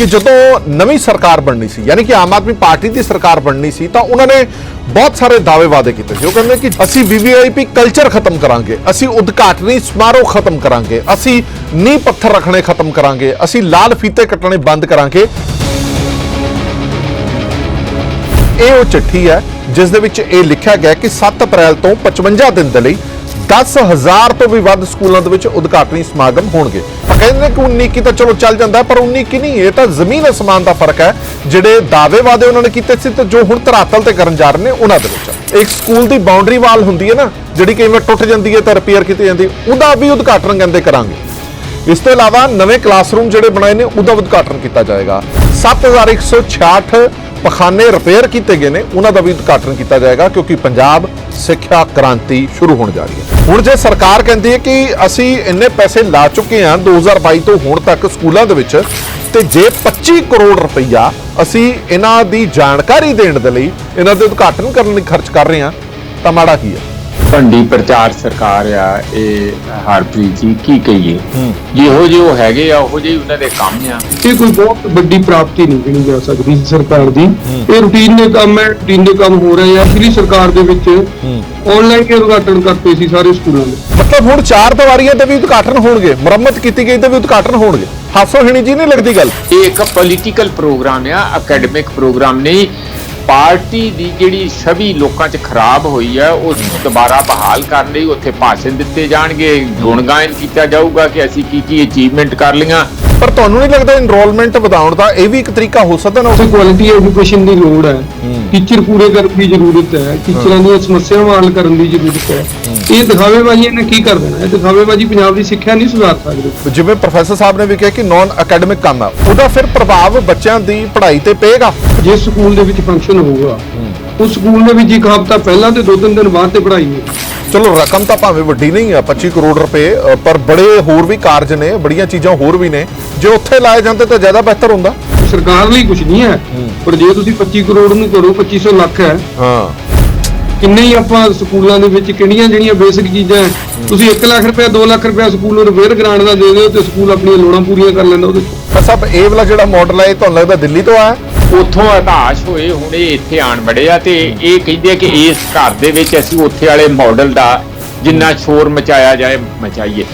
ਕਿ ਜਦੋਂ ਨਵੀਂ ਸਰਕਾਰ ਬਣਨੀ ਸੀ, ਯਾਨੀ ਕਿ ਆਮ ਆਦਮੀ ਪਾਰਟੀ ਦੀ ਸਰਕਾਰ ਬਣਨੀ ਸੀ, ਤਾਂ ਉਹਨਾਂ ਨੇ ਬਹੁਤ ਸਾਰੇ ਦਾਅਵੇ ਵਾਅਦੇ ਕੀਤੇ ਸੀ। ਉਹ ਕਹਿੰਦੇ ਕਿ ਅਸੀਂ ਵੀਵੀਆਈਪੀ ਕਲਚਰ ਖਤਮ ਕਰਾਂਗੇ, ਅਸੀਂ ਉਦਘਾਟਨੀ ਸਮਾਰੋਹ ਖਤਮ ਕਰਾਂਗੇ, ਅਸੀਂ ਨੀਂਹ ਪੱਥਰ ਰੱਖਣੇ ਖਤਮ ਕਰਾਂਗੇ, ਅਸੀਂ ਲਾਲ ਫੀਤੇ ਕੱਟਣੇ ਬੰਦ ਕਰਾਂਗੇ। ਇਹ ਉਹ ਚਿੱਠੀ ਹੈ, ਜਿਸ ਦੇ ਵਿੱਚ ਇਹ ਲਿਖਿਆ ਗਿਆ ਕਿ 7 ਅਪ੍ਰੈਲ ਤੋਂ 55 ਦਿਨ ਦੇ ਲਈ 10000 ਤੋਂ ਵੀ ਵੱਧ ਸਕੂਲਾਂ ਦੇ ਵਿੱਚ ਉਦਘਾਟਨੀ ਸਮਾਗਮ ਹੋਣਗੇ। ਤਾਂ ਕਹਿੰਦੇ ਨੇ ਕਿ 19 ਕੀ ਤਾਂ ਚਲੋ ਚੱਲ ਜਾਂਦਾ ਪਰ 19 ਕੀ ਨਹੀਂ ਇਹ ਤਾਂ ਜ਼ਮੀਨ ਅਸਮਾਨ ਦਾ ਫ਼ਰਕ ਹੈ ਜਿਹੜੇ ਦਾਅਵੇ ਵਾਦੇ ਉਹਨਾਂ ਨੇ ਕੀਤੇ ਸੀ ਤੇ ਜੋ ਹੁਣ ਧਰਾਤਲ ਤੇ ਕਰਨ ਜਾ ਰਹੇ ਨੇ ਉਹਨਾਂ ਦੇ ਵਿੱਚ। ਇੱਕ ਸਕੂਲ ਦੀ ਬਾਉਂਡਰੀ ਵਾਲ ਹੁੰਦੀ ਹੈ ਨਾ ਜਿਹੜੀ ਕਈ ਵਾਰ ਟੁੱਟ ਜਾਂਦੀ ਹੈ ਤਾਂ ਰਿਪੇਅਰ ਕੀਤੀ ਜਾਂਦੀ ਹੈ, ਉਹਦਾ ਵੀ ਉਦਘਾਟਨ ਕਹਿੰਦੇ ਕਰਾਂਗੇ। ਇਸ ਤੋਂ ਇਲਾਵਾ ਨਵੇਂ ਕਲਾਸਰੂਮ ਜਿਹੜੇ ਬਣਾਏ ਨੇ ਉਹਦਾ ਉਦਘਾਟਨ ਕੀਤਾ ਜਾਏਗਾ। 7166 ਪਖਾਨੇ ਰਿਪੇਅਰ ਕੀਤੇ ਗਏ ਨੇ ਉਹਨਾਂ ਦਾ ਵੀ ਉਦਘਾਟਨ ਕੀਤਾ ਜਾਏਗਾ ਕਿਉਂਕਿ ਪੰਜਾਬ ਸਿੱਖਿਆ ਕ੍ਰਾਂਤੀ ਸ਼ੁਰੂ ਹੋਣ ਜਾ ਰਹੀ ਹੈ। ਹੁਣ ਜੇ ਸਰਕਾਰ ਕਹਿੰਦੀ ਹੈ ਕਿ ਅਸੀਂ ਇੰਨੇ ਪੈਸੇ ਲਾ ਚੁੱਕੇ ਹਾਂ 2022 ਤੋਂ ਹੁਣ ਤੱਕ ਸਕੂਲਾਂ ਦੇ ਵਿੱਚ, ਤੇ ਜੇ 25 ਕਰੋੜ ਰੁਪਈਆ ਅਸੀਂ ਇਹਨਾਂ ਦੀ ਜਾਣਕਾਰੀ ਦੇਣ ਦੇ ਲਈ ਇਹਨਾਂ ਦੇ ਉਦਘਾਟਨ ਕਰਨ ਲਈ ਖਰਚ ਕਰ ਰਹੇ ਹਾਂ, ਤਾਂ ਮਾੜਾ ਕੀ ਹੈ? ਭੰਡੀ ਪ੍ਰਚਾਰ ਸਰਕਾਰ ਆ ਇਹ ਹਰਪ੍ਰੀਤ ਜੀ ਕੀ ਕਹੀਏ? ਜਿਹੋ ਜਿਹੇ ਉਹ ਹੈਗੇ ਆ ਉਹੋ ਜਿਹੇ ਉਹਨਾਂ ਦੇ ਕੰਮ ਆ। ਇਹ ਕੋਈ ਬਹੁਤ ਵੱਡੀ ਪ੍ਰਾਪਤੀ ਨਹੀਂ ਗਿਣੀ ਜਾ ਸਕਦੀ ਸਰਕਾਰ ਦੀ। ਇਹ ਰੂਟੀਨ ਦੇ ਕੰਮ ਹੈ ਰੂਟੀਨ ਦੇ ਕੰਮ ਹੋ ਰਹੇ ਆ। ਪਿਛਲੀ ਸਰਕਾਰ ਦੇ ਵਿੱਚ ਆਨਲਾਈਨ ਹੀ ਉਦਘਾਟਨ ਕਰਤੇ ਸੀ ਸਾਰੇ ਸਕੂਲਾਂ ਦੇ। ਮਤਲਬ ਹੁਣ ਚਾਰ ਦੀਵਾਰੀਆਂ ਦੇ ਵੀ ਉਦਘਾਟਨ ਹੋਣਗੇ ਮੁਰੰਮਤ ਕੀਤੀ ਗਈ ਦੇ ਵੀ ਉਦਘਾਟਨ ਹੋਣਗੇ। ਹਾਸੋ ਹਿਣੀ ਜੀ ਨਹੀਂ ਲੱਗਦੀ ਗੱਲ? ਇਹ ਇੱਕ ਪੋਲੀਟੀਕਲ ਪ੍ਰੋਗਰਾਮ ਆ ਅਕੈਡਮਿਕ ਪ੍ਰੋਗਰਾਮ ਨਹੀਂ। ਪਾਰਟੀ ਦੀ ਜਿਹੜੀ ਛਵੀ ਲੋਕਾਂ 'ਚ ਖਰਾਬ ਹੋਈ ਹੈ ਉਸ ਨੂੰ ਦੁਬਾਰਾ ਬਹਾਲ ਕਰਨ ਲਈ ਉੱਥੇ ਭਾਸ਼ਣ ਦਿੱਤੇ ਜਾਣਗੇ। ਗੁਣਗਾਨ ਕੀਤਾ ਜਾਊਗਾ ਕਿ ਅਸੀਂ ਕੀ ਕੀ ਅਚੀਵਮੈਂਟ ਕਰ ਲਈਆਂ। ਪਰ ਤੁਹਾਨੂੰ ਨਹੀਂ ਲੱਗਦਾ ਐਨਰੋਲਮੈਂਟ ਵਧਾਉਣ ਦਾ ਇਹ ਵੀ ਇੱਕ ਤਰੀਕਾ ਹੋ ਸਕਦਾ ਨਾ? ਉੱਥੇ ਕੁਆਲਿਟੀ ਐਜੂਕੇਸ਼ਨ ਦੀ ਲੋੜ ਹੈ। ਟੀਚਰ ਪੂਰੇ ਕਰਨ ਦੀ ਜ਼ਰੂਰਤ ਹੈ। ਟੀਚਰਾਂ ਦੀਆਂ ਸਮੱਸਿਆਵਾਂ ਹੱਲ ਕਰਨ ਦੀ ਜ਼ਰੂਰਤ ਹੈ। ਇਹ ਦਿਖਾਵੇਬਾਜ਼ੀ ਇਹਨੇ ਕੀ ਕਰ ਦੇਣਾ? ਇਹ ਦਿਖਾਵੇਬਾਜ਼ੀ ਪੰਜਾਬ ਦੀ ਸਿੱਖਿਆ ਨਹੀਂ ਸੁਧਾਰ ਸਕਦੀ। ਜਿਵੇਂ ਪ੍ਰੋਫੈਸਰ ਸਾਹਿਬ ਨੇ ਵੀ ਕਿਹਾ ਕਿ ਨਾਨ ਅਕੈਡਮਿਕ ਕੰਮ ਹੈ ਉਹਦਾ ਫਿਰ ਪ੍ਰਭਾਵ ਬੱਚਿਆਂ ਦੀ ਪੜ੍ਹਾਈ ਤੇ ਪਏਗਾ? ਜਿਸ ਸਕੂਲ ਦੇ ਵਿੱਚ ਫੰਕਸ਼ਨ ਹੋਊਗਾ। ਉਸ ਸਕੂਲ ਦੇ ਵਿੱਚ ਇੱਕ ਹਫ਼ਤਾ ਪਹਿਲਾਂ ਤੇ ਦੋ ਤਿੰਨ ਦਿਨ ਬਾਅਦ ਤੇ ਪੜ੍ਹਾਈ ਹੋਊਗੀ ਚਲੋ ਰਕਮ ਤਾਂ ਭਾਵੇਂ ਵੱਡੀ ਨਹੀਂ ਹੈ 25 ਕਰੋੜ ਰੁਪਏ ਅ, ਪਰ ਬੜੇ ਹੋਰ ਵੀ ਕਾਰਜ ਨੇ ਬੜੀਆਂ ਚੀਜ਼ਾਂ ਹੋਰ ਵੀ ਨੇ। ਜੇ ਉੱਥੇ ਲਾਏ ਜਾਂਦੇ ਤਾਂ ਜ਼ਿਆਦਾ ਬਿਹਤਰ ਹੁੰਦਾ। ਸਰਕਾਰ ਲਈ ਕੁਝ ਨਹੀਂ ਹੈ ਪਰ ਜੇ ਤੁਸੀਂ 25 ਕਰੋੜ ਨੂੰ ਕਰੋ 2500 ਲੱਖ ਹੈ। ਹਾਂ। ਕਿੰਨੇ ਹੀ ਆਪਾਂ ਸਕੂਲਾਂ ਦੇ ਵਿੱਚ ਕਿਹੜੀਆਂ ਜਿਹੜੀਆਂ ਬੇਸਿਕ ਚੀਜ਼ਾਂ ਹੈ, ਤੁਸੀਂ 1 ਲੱਖ ਰੁਪਏ 2 ਲੱਖ ਰੁਪਏ ਸਕੂਲ ਨੂੰ ਰਿਪੇਅਰ ਗ੍ਰਾਂਟ ਦਾ ਦੇ ਦਿਓ ਤੇ ਸਕੂਲ ਆਪਣੀਆਂ ਲੋੜਾਂ ਪੂਰੀਆਂ ਕਰ ਲੈਂਦਾ ਉਹਦੇ ਸਭ ਇਹ ਵਾਲਾ ਜਿਹੜਾ ਮਾਡਲ ਹੈ ਇਹ ਤੁਹਾਨੂੰ ਲੱਗਦਾ ਦਿੱਲੀ ਤੋਂ ਆਇਆ? ਉੱਥੋਂ ਹਤਾਸ਼ ਹੋਏ, ਹੁਣ ਇਹ ਇੱਥੇ ਆਣ ਵੜੇ ਆ ਤੇ ਇਹ ਕਹਿੰਦੇ ਕਿ ਇਸ ਘਰ ਦੇ ਵਿੱਚ ਅਸੀਂ ਉੱਥੇ ਵਾਲੇ ਮਾਡਲ ਦਾ ਜਿੰਨਾ ਸ਼ੋਰ ਮਚਾਇਆ ਜਾਏ, ਮਚਾਈਏ।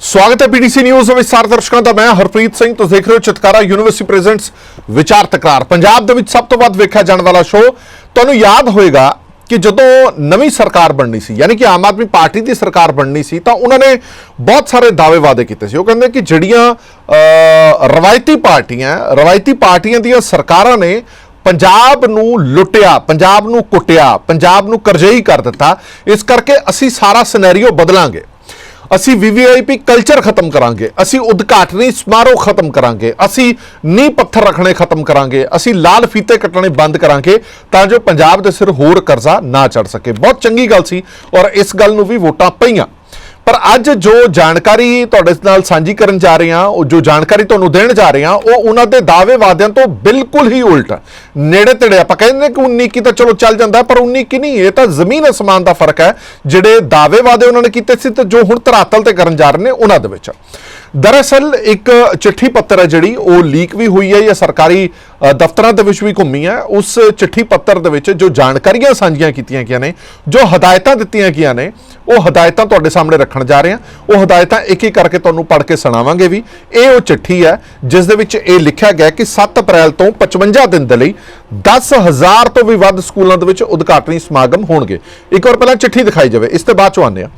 ਸਵਾਗਤ ਹੈ ਪੀਡੀਸੀ ਨਿਊਜ਼ ਵਿੱਚ ਸਾਰੇ ਦਰਸ਼ਕਾਂ ਦਾ। ਮੈਂ ਹਰਪ੍ਰੀਤ ਸਿੰਘ ਤੁਸੀਂ ਦੇਖ ਰਹੇ ਹੋ ਚਤਕਾਰਾ ਯੂਨੀਵਰਸਿਟੀ ਪ੍ਰੈਜ਼ੈਂਟਸ ਵਿਚਾਰ ਤਕਰਾਰ। ਪੰਜਾਬ ਦੇ ਵਿੱਚ ਸਭ ਤੋਂ ਵੱਧ ਵੇਖਿਆ ਜਾਣ ਵਾਲਾ ਸ਼ੋਅ ਤੁਹਾਨੂੰ ਯਾਦ ਹੋਏਗਾ ਕਿ ਜਦੋਂ ਨਵੀਂ ਸਰਕਾਰ ਬਣਨੀ ਸੀ, ਯਾਨੀ ਕਿ ਆਮ ਆਦਮੀ ਪਾਰਟੀ ਦੀ ਸਰਕਾਰ ਬਣਨੀ ਸੀ, ਤਾਂ ਉਹਨਾਂ ਨੇ ਬਹੁਤ ਸਾਰੇ ਦਾਅਵੇ ਵਾਅਦੇ ਕੀਤੇ ਸੀ। ਉਹ ਕਹਿੰਦੇ ਕਿ ਜਿਹੜੀਆਂ ਰਵਾਇਤੀ ਪਾਰਟੀਆਂ ਰਵਾਇਤੀ ਪਾਰਟੀਆਂ ਦੀਆਂ ਸਰਕਾਰਾਂ ਨੇ ਪੰਜਾਬ ਨੂੰ ਲੁੱਟਿਆ, ਪੰਜਾਬ ਨੂੰ ਕੁੱਟਿਆ, ਪੰਜਾਬ ਨੂੰ ਕਰਜ਼ਈ ਕਰ ਦਿੱਤਾ, ਇਸ ਕਰਕੇ ਅਸੀਂ ਸਾਰਾ ਸਿਨੈਰੀਓ ਬਦਲਾਂਗੇ। ਅਸੀਂ ਵੀਵੀਆਈਪੀ ਕਲਚਰ ਖਤਮ ਕਰਾਂਗੇ। ਅਸੀਂ ਉਦਘਾਟਨੀ ਸਮਾਰੋਹ ਖਤਮ ਕਰਾਂਗੇ। ਅਸੀਂ ਨੀਂਹ ਪੱਥਰ ਰੱਖਣੇ ਖਤਮ ਕਰਾਂਗੇ। ਅਸੀਂ ਲਾਲ ਫੀਤੇ ਕੱਟਣੇ ਬੰਦ ਕਰਾਂਗੇ ਤਾਂ ਜੋ ਪੰਜਾਬ ਦੇ ਸਿਰ ਹੋਰ ਕਰਜ਼ਾ ਨਾ ਚੜ ਸਕੇ। ਬਹੁਤ ਚੰਗੀ ਗੱਲ ਸੀ ਔਰ ਇਸ ਗੱਲ ਨੂੰ ਵੀ ਵੋਟਾਂ ਪਈਆਂ। ਪਰ ਅੱਜ ਜੋ ਜਾਣਕਾਰੀ ਤੁਹਾਡੇ ਨਾਲ ਸਾਂਝੀ ਕਰਨ ਜਾ ਰਹੇ ਹਾਂ, ਉਹ ਜੋ ਜਾਣਕਾਰੀ ਤੁਹਾਨੂੰ ਦੇਣ ਜਾ ਰਹੇ ਹਾਂ, ਉਹ ਉਹਨਾਂ ਦੇ ਦਾਅਵੇ ਵਾਅਦਿਆਂ ਤੋਂ ਬਿਲਕੁਲ ਹੀ ਉਲਟ। ਨੇੜੇ ਤੇੜੇ ਆਪਾਂ ਕਹਿੰਦੇ ਕਿ 19 ਕੀ ਤਾਂ ਚਲੋ ਚੱਲ ਜਾਂਦਾ ਪਰ 19 ਕੀ ਨਹੀਂ, ਇਹ ਤਾਂ ਜ਼ਮੀਨ ਅਸਮਾਨ ਦਾ ਫ਼ਰਕ ਹੈ, ਜਿਹੜੇ ਦਾਅਵੇ ਵਾਅਦੇ ਉਹਨਾਂ ਨੇ ਕੀਤੇ ਸੀ ਤੇ ਜੋ ਹੁਣ ਧਰਾਤਲ ਤੇ ਕਰਨ ਜਾ ਰਹੇ ਨੇ ਉਹਨਾਂ ਦੇ ਵਿੱਚ। ਦਰਅਸਲ ਇੱਕ ਚਿੱਠੀ ਪੱਤਰ ਹੈ ਜਿਹੜੀ ਉਹ ਲੀਕ ਵੀ ਹੋਈ ਹੈ ਜਾਂ ਸਰਕਾਰੀ ਦਫ਼ਤਰਾਂ ਦੇ ਵਿੱਚ ਵੀ ਘੁੰਮੀ ਹੈ। ਉਸ ਚਿੱਠੀ ਪੱਤਰ ਦੇ ਵਿੱਚ ਜੋ ਜਾਣਕਾਰੀਆਂ ਸਾਂਝੀਆਂ ਕੀਤੀਆਂ ਗਈਆਂ ਨੇ, ਜੋ ਹਦਾਇਤਾਂ ਦਿੱਤੀਆਂ ਗਈਆਂ ਨੇ, ਉਹ ਹਦਾਇਤਾਂ ਤੁਹਾਡੇ ਸਾਹਮਣੇ ਰੱਖਣ ਜਾ ਰਹੇ ਹਾਂ। ਉਹ ਹਦਾਇਤਾਂ ਇੱਕ ਇੱਕ ਕਰਕੇ ਤੁਹਾਨੂੰ ਪੜ੍ਹ ਕੇ ਸੁਣਾਵਾਂਗੇ ਵੀ। ਇਹ ਉਹ ਚਿੱਠੀ ਹੈ ਜਿਸ ਦੇ ਵਿੱਚ ਇਹ ਲਿਖਿਆ ਗਿਆ ਕਿ 7 ਅਪ੍ਰੈਲ ਤੋਂ 55 ਦਿਨ ਦੇ ਲਈ 10000 ਤੋਂ ਵੀ ਵੱਧ ਸਕੂਲਾਂ ਦੇ ਵਿੱਚ ਉਦਘਾਟਨੀ ਸਮਾਗਮ ਹੋਣਗੇ। ਇੱਕ ਵਾਰ ਪਹਿਲਾਂ ਚਿੱਠੀ ਦਿਖਾਈ ਜਾਵੇ। ਇਸ ਤੇ ਬਾਅਦ ਚ ਆਉਂਦੇ ਆ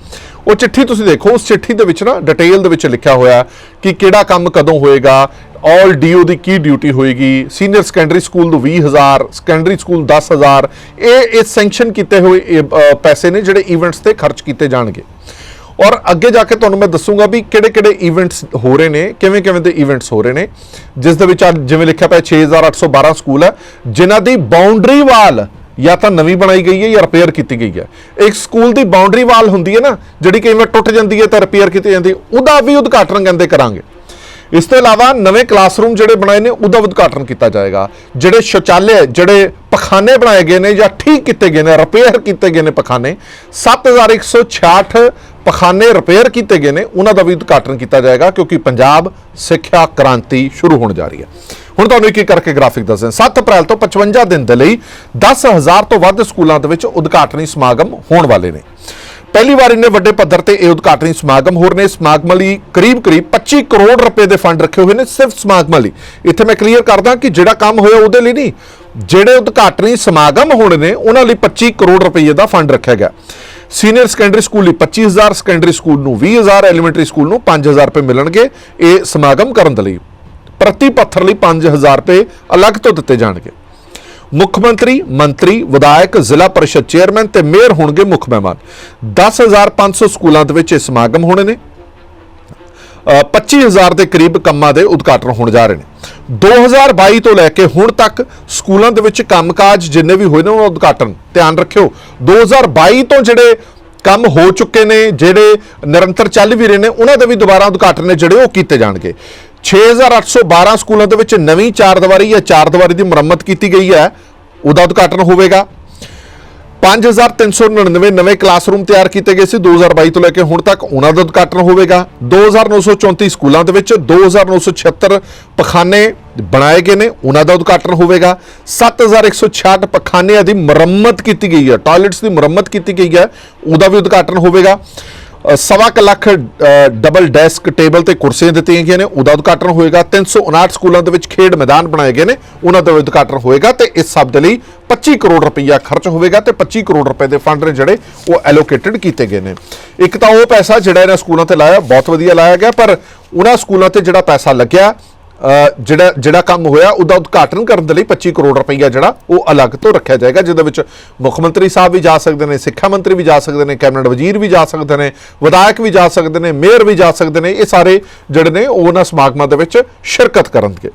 ਉਹ ਚਿੱਠੀ ਤੁਸੀਂ ਦੇਖੋ, ਉਸ ਚਿੱਠੀ ਦੇ ਵਿੱਚ ਨਾ ਡਿਟੇਲ ਦੇ ਵਿੱਚ ਲਿਖਿਆ ਹੋਇਆ ਕਿ ਕਿਹੜਾ ਕੰਮ ਕਦੋਂ ਹੋਏਗਾ ਆਲ ਡੀਓ ਦੀ ਕੀ ਡਿਊਟੀ ਹੋਏਗੀ ਸੀਨੀਅਰ ਸੈਕੰਡਰੀ ਸਕੂਲ ਨੂੰ 20000 ਸੈਕੰਡਰੀ ਸਕੂਲ 10000 ਇਹ ਇਹ ਸੈਂਕਸ਼ਨ ਕੀਤੇ ਹੋਏ ਪੈਸੇ ਨੇ ਜਿਹੜੇ ਇਵੈਂਟਸ ਤੇ ਖਰਚ ਕੀਤੇ ਜਾਣਗੇ। ਔਰ ਅੱਗੇ ਜਾ ਕੇ ਤੁਹਾਨੂੰ ਮੈਂ ਦੱਸੂਗਾ ਵੀ ਕਿਹੜੇ ਕਿਹੜੇ ਇਵੈਂਟਸ ਹੋ ਰਹੇ ਨੇ, ਕਿਵੇਂ ਕਿਵੇਂ ਦੇ ਇਵੈਂਟਸ ਹੋ ਰਹੇ ਨੇ। ਜਿਸ ਦੇ ਵਿੱਚ ਅੱਜ ਜਿਵੇਂ ਲਿਖਿਆ ਪਿਆ 6812 ਸਕੂਲ ਹੈ, ਜਿਨ੍ਹਾਂ ਦੀ ਬਾਉਂਡਰੀ ਵਾਲ ਜਾਂ ਤਾਂ ਨਵੀਂ ਬਣਾਈ ਗਈ ਹੈ ਜਾਂ ਰਿਪੇਅਰ ਕੀਤੀ ਗਈ ਹੈ। ਇੱਕ ਸਕੂਲ ਦੀ ਬਾਉਂਡਰੀ ਵਾਲ ਹੁੰਦੀ ਹੈ ਨਾ, ਜਿਹੜੀ ਕਈ ਵਾਰ ਟੁੱਟ ਜਾਂਦੀ ਹੈ ਤਾਂ ਰਿਪੇਅਰ ਕੀਤੀ ਜਾਂਦੀ ਉਹਦਾ ਵੀ ਉਦਘਾਟਨ ਕਹਿੰਦੇ ਕਰਾਂਗੇ। ਇਸ ਤੋਂ ਇਲਾਵਾ ਨਵੇਂ ਕਲਾਸਰੂਮ ਜਿਹੜੇ ਬਣਾਏ ਨੇ, ਉਹਦਾ ਉਦਘਾਟਨ ਕੀਤਾ ਜਾਏਗਾ। ਜਿਹੜੇ ਸ਼ੌਚਾਲੇ ਜਿਹੜੇ ਪਖਾਨੇ ਬਣਾਏ ਗਏ ਨੇ ਜਾਂ ਠੀਕ ਕੀਤੇ ਗਏ ਨੇ ਰਿਪੇਅਰ ਕੀਤੇ ਗਏ ਨੇ ਪਖਾਨੇ 7166 ਪਖਾਨੇ ਰਿਪੇਅਰ ਕੀਤੇ ਗਏ ਨੇ, ਉਹਨਾਂ ਦਾ ਵੀ ਉਦਘਾਟਨ ਕੀਤਾ ਜਾਏਗਾ ਕਿਉਂਕਿ ਪੰਜਾਬ ਸਿੱਖਿਆ ਕ੍ਰਾਂਤੀ ਸ਼ੁਰੂ ਹੋਣ ਜਾ ਰਹੀ ਹੈ। ਹੁਣ ਤੁਹਾਨੂੰ ਇੱਕ ਇੱਕ ਕਰਕੇ ਗ੍ਰਾਫਿਕ ਦੱਸਦੇ ਹਾਂ 7 ਅਪ੍ਰੈਲ ਤੋਂ 55 ਦਿਨ ਦੇ ਲਈ 10000 ਤੋਂ ਵੱਧ ਸਕੂਲਾਂ ਦੇ ਵਿੱਚ ਉਦਘਾਟਨੀ ਸਮਾਗਮ ਹੋਣ ਵਾਲੇ ਨੇ। ਪਹਿਲੀ ਵਾਰ ਇੰਨੇ ਵੱਡੇ ਪੱਧਰ ਤੇ ਇਹ ਉਦਘਾਟਨੀ ਸਮਾਗਮ ਹੋਰ ਨੇ। ਸਮਾਗਮ ਲਈ ਕਰੀਬ-ਕਰੀਬ 25 ਕਰੋੜ ਰੁਪਏ ਦੇ ਫੰਡ ਰੱਖੇ ਹੋਏ ਨੇ ਸਿਰਫ ਸਮਾਗਮਾਂ ਲਈ। ਇੱਥੇ ਮੈਂ ਕਲੀਅਰ ਕਰਦਾ ਕਿ ਜਿਹੜਾ ਕੰਮ ਹੋਇਆ ਉਹਦੇ ਲਈ ਨਹੀਂ, ਜਿਹੜੇ ਉਦਘਾਟਨੀ ਸਮਾਗਮ ਹੋਣੇ ਨੇ, ਉਹਨਾਂ ਲਈ 25 ਕਰੋੜ ਰੁਪਏ ਦਾ ਫੰਡ ਰੱਖਿਆ ਗਿਆ। ਸੀਨੀਅਰ ਸੈਕੰਡਰੀ ਸਕੂਲ ਲਈ 25000 ਸੈਕੰਡਰੀ ਸਕੂਲ ਨੂੰ 20000 ਐਲੀਮੈਂਟਰੀ ਸਕੂਲ ਨੂੰ 5000 ਰੁਪਏ ਮਿਲਣਗੇ। ਇਹ ਸਮਾਗਮ ਕਰਨ ਦੇ ਲਈ ਪ੍ਰਤੀ ਪੱਥਰ ਲਈ 5000 ਰੁਪਏ ਅਲੱਗ ਤੋਂ ਦਿੱਤੇ ਜਾਣਗੇ। ਮੁੱਖ ਮੰਤਰੀ ਮੰਤਰੀ ਵਿਧਾਇਕ ਜ਼ਿਲ੍ਹਾ ਪਰਿਸ਼ਦ ਚੇਅਰਮੈਨ ਤੇ ਮੇਅਰ ਹੋਣਗੇ ਮੁੱਖ ਮਹਿਮਾਨ। 10500 ਸਕੂਲਾਂ ਦੇ ਵਿੱਚ ਇਹ ਸਮਾਗਮ ਹੋਣੇ ਨੇ। ਅ, 25000 ਦੇ ਕਰੀਬ ਕੰਮਾਂ ਦੇ ਉਦਘਾਟਨ ਹੋਣ ਜਾ ਰਹੇ ਨੇ। 2022 ਤੋਂ ਲੈ ਕੇ ਹੁਣ ਤੱਕ ਸਕੂਲਾਂ ਦੇ ਵਿੱਚ ਕੰਮਕਾਜ ਜਿੰਨੇ ਵੀ ਹੋਏ ਨੇ ਉਹਨਾਂ ਦਾ ਉਦਘਾਟਨ ਧਿਆਨ ਰੱਖਿਓ। 2022 ਤੋਂ ਜਿਹੜੇ ਕੰਮ ਹੋ ਚੁੱਕੇ ਨੇ ਜਿਹੜੇ ਨਿਰੰਤਰ ਚੱਲ ਵੀ ਰਹੇ ਨੇ ਉਹਨਾਂ ਦੇ ਵੀ ਦੁਬਾਰਾ ਉਦਘਾਟਨ ਨੇ ਜਿਹੜੇ ਉਹ ਕੀਤੇ ਜਾਣਗੇ। 6812 ਸਕੂਲਾਂ ਦੇ ਵਿੱਚ ਨਵੀਂ ਚਾਰ ਦੀਵਾਰੀ ਜਾਂ ਚਾਰ ਦੀਵਾਰੀ ਦੀ ਮੁਰੰਮਤ ਕੀਤੀ ਗਈ ਹੈ। ਉਹਦਾ ਉਦਘਾਟਨ ਹੋਵੇਗਾ। 5399 ਨਵੇਂ ਕਲਾਸਰੂਮ ਤਿਆਰ ਕੀਤੇ ਗਏ ਸੀ। 2022 ਤੋਂ ਲੈ ਕੇ ਹੁਣ ਤੱਕ ਉਹਨਾਂ ਦਾ ਉਦਘਾਟਨ ਹੋਵੇਗਾ। 2934 ਸਕੂਲਾਂ ਦੇ ਵਿੱਚ 2976 ਪਖਾਨੇ ਬਣਾਏ ਗਏ ਨੇ। ਉਹਨਾਂ ਦਾ ਉਦਘਾਟਨ ਹੋਵੇਗਾ। 7166 ਪਖਾਨਿਆਂ ਦੀ ਮੁਰੰਮਤ ਕੀਤੀ ਗਈ ਹੈ। ਟਾਇਲਟਸ ਦੀ ਮੁਰੰਮਤ ਕੀਤੀ ਗਈ ਹੈ। ਉਹਦਾ ਵੀ ਉਦਘਾਟਨ ਹੋਵੇਗਾ। ਸਵਾ ਕੁ ਲੱਖ ਡਬਲ ਡੈਸਕ ਟੇਬਲ ਤੇ ਕੁਰਸੀਆਂ ਦਿੱਤੀਆਂ ਗਈਆਂ ਨੇ। ਉਹਦਾ ਉਦਘਾਟਨ ਹੋਏਗਾ। 359 ਸਕੂਲਾਂ ਦੇ ਵਿੱਚ ਖੇਡ ਮੈਦਾਨ ਬਣਾਏ ਗਏ ਨੇ। ਉਹਨਾਂ ਦਾ ਉਦਘਾਟਨ ਹੋਏਗਾ ਤੇ ਇਸ ਸਭ ਦੇ ਲਈ 25 ਕਰੋੜ ਰੁਪਈਆ ਖਰਚ ਹੋਵੇਗਾ ਤੇ 25 ਕਰੋੜ ਰੁਪਏ ਦੇ ਫੰਡ ਨੇ ਜਿਹੜੇ ਉਹ ਐਲੋਕੇਟਡ ਕੀਤੇ ਗਏ ਨੇ। ਇੱਕ ਤਾਂ ਉਹ ਪੈਸਾ ਜਿਹੜਾ ਇਹਨਾਂ ਸਕੂਲਾਂ ਤੇ ਲਾਇਆ, ਬਹੁਤ ਵਧੀਆ ਲਾਇਆ ਗਿਆ, ਪਰ ਉਹਨਾਂ ਸਕੂਲਾਂ ਤੇ ਜਿਹੜਾ ਪੈਸਾ ਲੱਗਿਆ ਜਿਹੜਾ ਜਿਹੜਾ ਕੰਮ ਹੋਇਆ, ਉਹਦਾ ਉਦਘਾਟਨ ਕਰਨ ਦੇ ਲਈ 25 ਕਰੋੜ ਰੁਪਈਆ ਜਿਹੜਾ, ਉਹ ਅਲੱਗ ਤੋਂ ਰੱਖਿਆ ਜਾਏਗਾ, ਜਿਹਦੇ ਵਿੱਚ ਮੁੱਖ ਮੰਤਰੀ ਸਾਹਿਬ ਵੀ ਜਾ ਸਕਦੇ ਨੇ, ਸਿੱਖਿਆ ਮੰਤਰੀ ਵੀ ਜਾ ਸਕਦੇ ਨੇ, ਕੈਬਨਿਟ ਵਜ਼ੀਰ ਵੀ ਜਾ ਸਕਦੇ ਨੇ, ਵਿਧਾਇਕ ਵੀ ਜਾ ਸਕਦੇ ਨੇ, ਮੇਅਰ ਵੀ ਜਾ ਸਕਦੇ ਨੇ, ਇਹ ਸਾਰੇ ਜਿਹੜੇ ਨੇ, ਉਹ ਉਹਨਾਂ ਸਮਾਗਮਾਂ ਦੇ ਵਿੱਚ ਸ਼ਿਰਕਤ ਕਰਨਗੇ।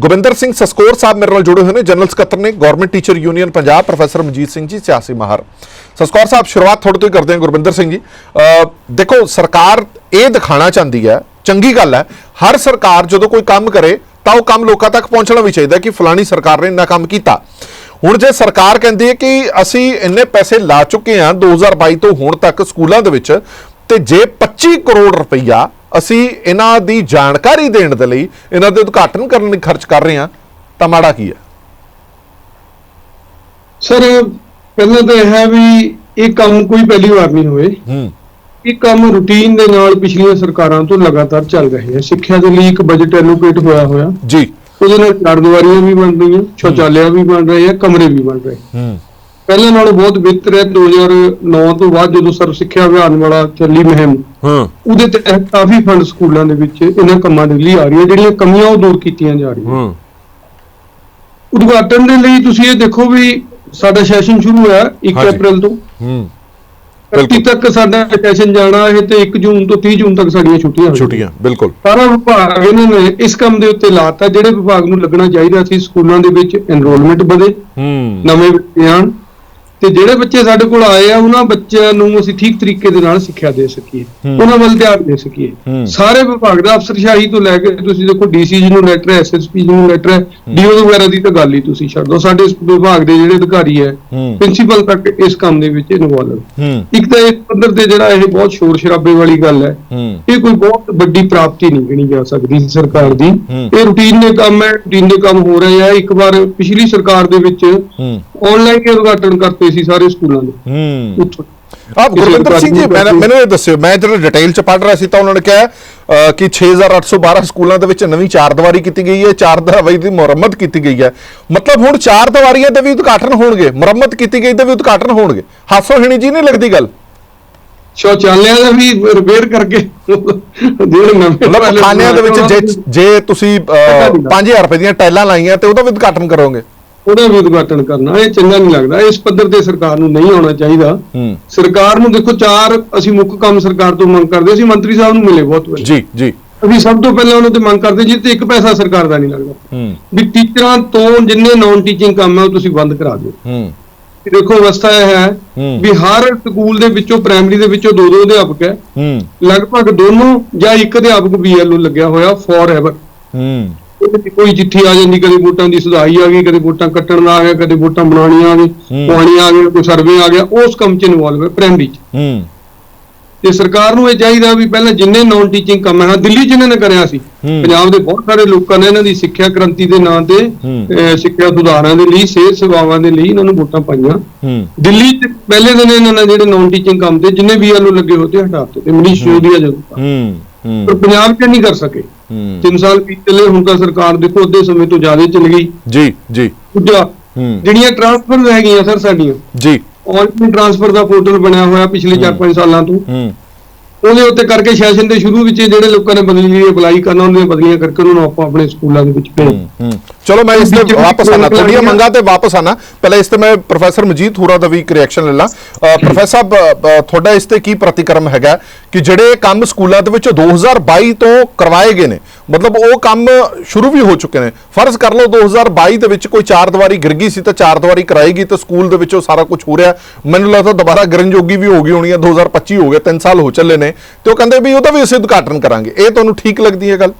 ਗੋਬਿੰਦਰ ਸਿੰਘ ਸਸਕੋਰ ਸਾਹਿਬ ਮੇਰੇ ਨਾਲ ਜੁੜੇ ਹੋਏ ਨੇ, ਜਨਰਲ ਸਕੱਤਰ ਨੇ government teacher union Punjab, professor Manjit Singh ji, ਸਿਆਸੀ ਮਾਹਰ। ਸਸਕੋਰ ਸਾਹਿਬ, ਸ਼ੁਰੂਆਤ ਤੁਹਾਡੇ ਤੋਂ ਹੀ ਕਰਦੇ ਹਾਂ, ਗੁਰਵਿੰਦਰ ਸਿੰਘ ਜੀ। ਦੇਖੋ, ਸਰਕਾਰ ਇਹ ਦਿਖਾਣਾ ਚਾਹੁੰਦੀ ਹੈ ਚੰਗੀ ਗੱਲ ਹੈ। ਹਰ ਸਰਕਾਰ ਜਦੋਂ ਕੋਈ ਕੰਮ ਕਰੇ ਤਾਂ ਉਹ ਕੰਮ ਲੋਕਾਂ ਤੱਕ ਪਹੁੰਚਣਾ ਵੀ ਚਾਹੀਦਾ ਕਿ ਫਲਾਣੀ ਸਰਕਾਰ ਨੇ ਇੰਨਾ ਕੰਮ ਕੀਤਾ। ਹੁਣ ਜੇ ਸਰਕਾਰ ਕਹਿੰਦੀ ਹੈ ਕਿ ਅਸੀਂ ਇੰਨੇ ਪੈਸੇ ਲਾ ਚੁੱਕੇ ਹਾਂ 2022 ਤੋਂ ਹੁਣ ਤੱਕ ਸਕੂਲਾਂ ਦੇ ਵਿੱਚ ਤੇ ਜੇ 25 ਕਰੋੜ ਰੁਪਈਆ ਅਸੀਂ ਇਹਨਾਂ ਦੀ ਜਾਣਕਾਰੀ ਦੇਣ ਦੇ ਲਈ ਇਹਨਾਂ ਦੇ ਉਦਘਾਟਨ ਕਰਨ ਲਈ ਖਰਚ ਕਰ ਰਹੇ ਹਾਂ ਤਾਂ ਮਾੜਾ ਕੀ ਹੈ? ਸਰ ਪਹਿਲਾਂ ਤਾਂ ਇਹ ਹੈ ਵੀ ਇਹ ਕੰਮ ਕੋਈ ਪਹਿਲੀ ਵਾਰ ਨਹੀਂ ਹੋਏ। ਹੂੰ। ਇਹ ਕੰਮ ਰੂਟੀਨ ਦੇ ਨਾਲ ਪਿਛਲੀਆਂ ਸਰਕਾਰਾਂ ਤੋਂ ਲਗਾਤਾਰ ਚੱਲ ਰਹੇ ਹੈ। ਸਿੱਖਿਆ ਦੇ ਲਈ ਇੱਕ ਬਜਟ ਐਲੋਕੇਟ ਹੋਇਆ ਹੋਇਆ। ਜੀ। ਉਹਦੇ ਨਾਲ ਚਾਰ ਦੀਵਾਰੀਆਂ ਵੀ ਬਣ ਰਹੀਆਂ ਸ਼ੌਚਾਲਿਆ ਵੀ ਬਣ ਰਹੇ ਆ ਕਮਰੇ ਵੀ ਬਣ ਰਹੇ। ਹੂੰ। ਪਹਿਲਾਂ ਨਾਲੋਂ ਬਹੁਤ ਬਿਹਤਰ ਹੈ 2009 ਤੋਂ ਬਾਅਦ ਜਦੋਂ ਸਰਵ ਸਿੱਖਿਆ ਅਭਿਆਨ ਵਾਲਾ ਚੱਲੀ ਮੁਹਿੰਮ ਹਾਂ। ਉਹਦੇ ਤਹਿਤ ਕਾਫੀ ਫੰਡ ਸਕੂਲਾਂ ਦੇ ਵਿੱਚ ਇਹਨਾਂ ਕੰਮਾਂ ਦੇ ਲਈ ਆ ਰਹੀਆਂ ਜਿਹੜੀਆਂ ਕਮੀਆਂ ਉਹ ਦੂਰ ਕੀਤੀਆਂ ਜਾ ਰਹੀਆਂ। ਹੂੰ। ਉਦਘਾਟਨ ਦੇ ਲਈ ਤੁਸੀਂ ਇਹ ਦੇਖੋ ਵੀ ਸਾਡਾ ਸੈਸ਼ਨ ਸ਼ੁਰੂ ਹੋਇਆ 1 ਹਾਂਜੀ। ਅਪ੍ਰੈਲ ਤੋਂ। ਹੂੰ। 31 ਤੱਕ ਸਾਡਾ ਸੈਸ਼ਨ ਜਾਣਾ ਹੈ ਤੇ 1 ਜੂਨ ਤੋਂ 30 ਜੂਨ ਤੱਕ ਸਾਡੀਆਂ ਛੁੱਟੀਆਂ ਛੁੱਟੀਆਂ ਬਿਲਕੁਲ। ਸਾਰਾ ਵਿਭਾਗ ਇਹਨਾਂ ਨੇ ਇਸ ਕੰਮ ਦੇ ਉੱਤੇ ਲਾਤਾ ਜਿਹੜੇ ਵਿਭਾਗ ਨੂੰ ਲੱਗਣਾ ਚਾਹੀਦਾ ਸੀ ਸਕੂਲਾਂ ਦੇ ਵਿੱਚ ਐਨਰੋਲਮੈਂਟ ਵਧੇ ਹੂੰ। ਨਵੇਂ ਬੱਚੇ ਆਉਣ ਤੇ ਜਿਹੜੇ ਬੱਚੇ ਸਾਡੇ ਕੋਲ ਆਏ ਆ ਉਹਨਾਂ ਬੱਚਿਆਂ ਨੂੰ ਅਸੀਂ ਠੀਕ ਤਰੀਕੇ ਦੇ ਨਾਲ ਸਿੱਖਿਆ ਦੇ ਸਕੀਏ। ਉਹਨਾਂ ਵੱਲ ਧਿਆਨ ਦੇ ਸਕੀਏ। ਸਾਰੇ ਵਿਭਾਗ ਦਾ ਅਫਸਰਸ਼ਾਹੀ ਤੋਂ ਲੈ ਕੇ ਤੁਸੀਂ ਦੇਖੋ ਡੀਸੀ ਜੀ ਨੂੰ ਲੈਟਰ ਐਸਐਸਪੀ ਜੀ ਨੂੰ ਲੈਟਰ ਡੀਓ ਵਗੈਰਾ ਦੀ ਤਾਂ ਗੱਲ ਹੀ ਤੁਸੀਂ ਛੱਡ ਦਿਓ। ਸਾਡੇ ਵਿਭਾਗ ਦੇ ਜਿਹੜੇ ਅਧਿਕਾਰੀ ਹੈ। ਪ੍ਰਿੰਸੀਪਲ ਤੱਕ ਇਸ ਕੰਮ ਦੇ ਵਿੱਚ ਇਨਵੋਲਵ ਇੱਕ ਤਾਂ ਇਸ ਪੱਧਰ ਤੇ ਜਿਹੜਾ ਇਹ ਬਹੁਤ ਸ਼ੋਰ ਸ਼ਰਾਬੇ ਵਾਲੀ ਗੱਲ ਹੈ ਇਹ ਕੋਈ ਬਹੁਤ ਵੱਡੀ ਪ੍ਰਾਪਤੀ ਨਹੀਂ ਗਿਣੀ ਜਾ ਸਕਦੀ ਸਰਕਾਰ ਦੀ। ਇਹ ਰੂਟੀਨ ਦੇ ਕੰਮ ਹੈ ਰੂਟੀਨ ਦੇ ਕੰਮ ਹੋ ਰਹੇ ਆ। ਇੱਕ ਵਾਰ ਪਿਛਲੀ ਸਰਕਾਰ ਦੇ ਵਿੱਚ ਆਨਲਾਈਨ ਉਦਘਾਟਨ ਕਰਤੇ ਸੀ ਸਾਰੇ ਸਕੂਲਾਂ ਦੇ। ਹੂੰ। ਉੱਥੋਂ। ਆਪ ਗੁਰਵਿੰਦਰ ਸਿੰਘ ਜੀ ਮੈਨੂੰ ਇਹ ਦੱਸਿਓ ਮੈਂ ਜਦੋਂ ਡਿਟੇਲ ਚ ਪੜ੍ਹ ਰਿਹਾ ਸੀ ਤਾਂ ਉਹਨਾਂ ਨੇ ਕਿਹਾ ਕਿ 6812 ਸਕੂਲਾਂ ਦੇ ਵਿੱਚ ਨਵੀਂ ਚਾਰ ਦੀਵਾਰੀ ਕੀਤੀ ਗਈ ਹੈ ਚਾਰ ਦੀਵਾਰੀ ਦੀ ਮੁਰੰਮਤ ਕੀਤੀ ਗਈ ਹੈ। ਮਤਲਬ ਹੁਣ ਚਾਰ ਦੀਵਾਰੀਆਂ ਦੇ ਵੀ ਉਦਘਾਟਨ ਹੋਣਗੇ ਮੁਰੰਮਤ ਕੀਤੀ ਗਈ ਦੇ ਵੀ ਉਦਘਾਟਨ ਹੋਣਗੇ। ਹਾਸੋ ਹਿਣੀ ਜੀ ਨਹੀਂ ਲੱਗਦੀ ਗੱਲ? ਸ਼ੌਚਾਲਿਆਂ ਦਾ ਵੀ ਰਿਪੇਅਰ ਕਰਕੇ ਜਿਹੜੇ ਨਵੇਂ ਖਾਨਿਆਂ ਦੇ ਵਿੱਚ ਜੇ ਜੇ ਤੁਸੀਂ ਪਤਾ ਨਹੀਂ 5000 ਰੁਪਏ ਦੀਆਂ ਟਾਈਲਾਂ ਲਾਈਆਂ ਤੇ ਉਹਦਾ ਵੀ ਉਦਘਾਟਨ ਕਰੋਗੇ। ਉਹਦਾ ਵੀ ਉਦਘਾਟਨ ਕਰਨਾ ਇਹ ਚੰਗਾ ਨਹੀਂ ਲੱਗਦਾ। ਇਸ ਪੱਧਰ ਤੇ ਸਰਕਾਰ ਨੂੰ ਨਹੀਂ ਆਉਣਾ ਚਾਹੀਦਾ। ਸਰਕਾਰ ਨੂੰ ਦੇਖੋ ਚਾਰ ਅਸੀਂ ਮੁੱਖ ਕੰਮ ਸਰਕਾਰ ਤੋਂ ਮੰਗ ਕਰਦੇ ਸੀ ਮੰਤਰੀ ਸਾਹਿਬ ਨੂੰ ਮਿਲੇ ਬਹੁਤ ਵਾਰੀ। ਜੀ ਜੀ। ਅਸੀਂ ਸਭ ਤੋਂ ਪਹਿਲਾਂ ਉਹਨਾਂ ਤੇ ਮੰਗ ਕਰਦੇ ਜਿੱਤੇ ਇੱਕ ਪੈਸਾ ਸਰਕਾਰ ਦਾ ਨਹੀਂ ਲੱਗਦਾ। ਵੀ ਟੀਚਰਾਂ ਤੋਂ ਜਿੰਨੇ ਨਾਨ ਟੀਚਿੰਗ ਕੰਮ ਹੈ ਉਹ ਤੁਸੀਂ ਬੰਦ ਕਰਾ ਦਿਓ। ਦੇਖੋ ਅਵਸਥਾ ਇਹ ਹੈ। ਵੀ ਹਰ ਸਕੂਲ ਦੇ ਵਿੱਚੋਂ ਪ੍ਰਾਇਮਰੀ ਦੇ ਵਿੱਚੋਂ ਦੋ ਦੋ ਅਧਿਆਪਕ ਹੈ। ਹੂੰ। ਲਗਭਗ ਦੋਨੋਂ ਜਾਂ ਇੱਕ ਅਧਿਆਪਕ ਬੀਐਲਓ ਲੱਗਿਆ ਹੋਇਆ ਫੋਰ ਐਵਰ ਕੋਈ ਚਿੱਠੀ ਆ ਜਾਂਦੀ ਕਦੇ ਵੋਟਾਂ ਦੀ ਸੁਧਾਈ ਆ ਗਈ ਕਦੇ ਵੋਟਾਂ ਕੱਟਣ ਦਾ ਆ ਗਿਆ ਕਦੇ ਵੋਟਾਂ ਬਣਾਉਣੀਆਂ ਆ ਗਈ। ਪਾਣੀ ਆ ਗਿਆ ਕੋਈ ਸਰਵੇ ਆ ਗਿਆ ਉਸ ਕੰਮ ਚ ਇਨਵੋਲਵ ਹੈ ਪ੍ਰਾਇਮਰੀ ਚ। ਹੂੰ। ਤੇ ਸਰਕਾਰ ਨੂੰ ਇਹ ਚਾਹੀਦਾ ਵੀ ਪਹਿਲਾਂ ਜਿੰਨੇ ਨਾਨ ਟੀਚਿੰਗ ਕੰਮ ਹੈ ਦਿੱਲੀ ਜਿਨ੍ਹਾਂ ਨੇ ਕਰਿਆ ਸੀ। ਪੰਜਾਬ ਦੇ ਬਹੁਤ ਸਾਰੇ ਲੋਕਾਂ ਨੇ ਇਹਨਾਂ ਦੀ ਸਿੱਖਿਆ ਕ੍ਰਾਂਤੀ ਦੇ ਨਾਂ ਤੇ ਸਿੱਖਿਆ ਸੁਧਾਰਾਂ ਦੇ ਲਈ ਸਿਹਤ ਸੇਵਾਵਾਂ ਦੇ ਲਈ ਇਹਨਾਂ ਨੂੰ ਵੋਟਾਂ ਪਾਈਆਂ। ਦਿੱਲੀ ਚ ਪਹਿਲੇ ਦਿਨ ਇਹਨਾਂ ਨੇ ਜਿਹੜੇ ਨਾਨ ਟੀਚਿੰਗ ਕੰਮ ਤੇ ਜਿੰਨੇ ਵੀ ਆਲੂ ਲੱਗੇ ਹੋਤੇ ਹਟਾ ਦਿੱਤੇ ਤੇ ਮਨੀਸ਼ ਸਿਸੋਦੀਆ ਜਦੋਂ। ਹੂੰ। ਹੂੰ। ਪਰ ਪੰਜਾਬ 'ਚ ਨਹੀਂ ਕਰ ਸਕੇ। 3 ਸਾਲ ਬੀਤ ਚਲੇ ਹੁਣ ਤਾਂ ਸਰਕਾਰ ਦੇਖੋ ਅੱਧੇ ਸਮੇਂ ਤੋਂ ਜ਼ਿਆਦਾ ਚੱਲ ਗਈ। ਜੀ ਜੀ। ਜਿਹੜੀਆਂ ਟ੍ਰਾਂਸਫਰ ਹੈਗੀਆਂ ਸਰ ਸਾਡੀਆਂ ਜੀ। ਆਨਲਾਈਨ ਟ੍ਰਾਂਸਫਰ ਦਾ ਪੋਰਟਲ ਬਣਿਆ ਹੋਇਆ ਪਿਛਲੇ 4-5 ਸਾਲਾਂ ਤੋਂ। ਹੂੰ। ਉਹਦੇ ਉੱਤੇ ਕਰਕੇ ਸੈਸ਼ਨ ਦੇ ਸ਼ੁਰੂ ਵਿੱਚ ਜਿਹੜੇ ਲੋਕਾਂ ਨੇ ਬਦਲੀ ਲਈ ਅਪਲਾਈ ਕਰਨਾ ਉਹਨਾਂ ਦੀਆਂ ਬਦਲੀਆਂ ਕਰਕੇ ਉਹਨਾਂ ਨੂੰ ਆਪਾਂ ਆਪਣੇ ਸਕੂਲਾਂ ਦੇ ਵਿੱਚ ਭੇਜ ਹੂੰ, ਹੂੰ। ਚਲੋ ਮੈਂ ਇਸ ਤੇ ਵਾਪਸ ਆਣਾ ਤੁਹਾਡੀਆਂ ਮੰਗਾਂ ਤੇ ਵਾਪਸ ਆਣਾ। ਪਹਿਲਾਂ ਇਸ ਤੇ ਮੈਂ ਪ੍ਰੋਫੈਸਰ ਮਜੀਦ ਹੋਰਾਂ ਦਾ ਵੀ ਇੱਕ ਰਿਐਕਸ਼ਨ ਲੈ ਲਾਂ। ਪ੍ਰੋਫੈਸਰ ਸਾਹਿਬ ਤੁਹਾਡਾ ਇਸ ਤੇ ਕੀ ਪ੍ਰਤੀਕਰਮ ਹੈਗਾ ਕਿ ਜਿਹੜੇ ਕੰਮ ਸਕੂਲਾਂ ਦੇ ਵਿੱਚ 2022 ਤੋਂ ਕਰਵਾਏ ਗਏ ਨੇ ਮਤਲਬ ਉਹ ਕੰਮ ਸ਼ੁਰੂ ਵੀ ਹੋ ਚੁੱਕੇ ਨੇ। ਫਰਜ਼ ਕਰ ਲਓ 2022 ਦੇ ਵਿੱਚ ਕੋਈ ਚਾਰ ਦੀਵਾਰੀ ਗਿਰ ਗਈ ਸੀ ਤਾਂ ਚਾਰ ਦੀਵਾਰੀ ਕਰਾਏਗੀ ਤਾਂ ਸਕੂਲ ਦੇ ਵਿੱਚ ਉਹ ਸਾਰਾ ਕੁਝ ਹੋ ਰਿਹਾ। ਮੈਨੂੰ ਲੱਗਦਾ ਦੁਬਾਰਾ ਗਿਰਨ ਜੋਗੀ ਵੀ ਹੋ ਗਈ ਹੋਣੀ ਹੈ 2025 ਹੋ ਗਿਆ 3 ਸਾਲ ਹੋ ਚੱਲੇ ਨੇ। ਤੇ ਉਹ ਕਹਿੰਦੇ ਵੀ ਉਹਦਾ ਵੀ ਅਸੀਂ ਉਦਘਾਟਨ ਕਰਾਂਗੇ। ਇਹ ਤੁਹਾਨੂੰ ਠੀਕ ਲੱਗਦੀ ਹੈ ਗੱਲ?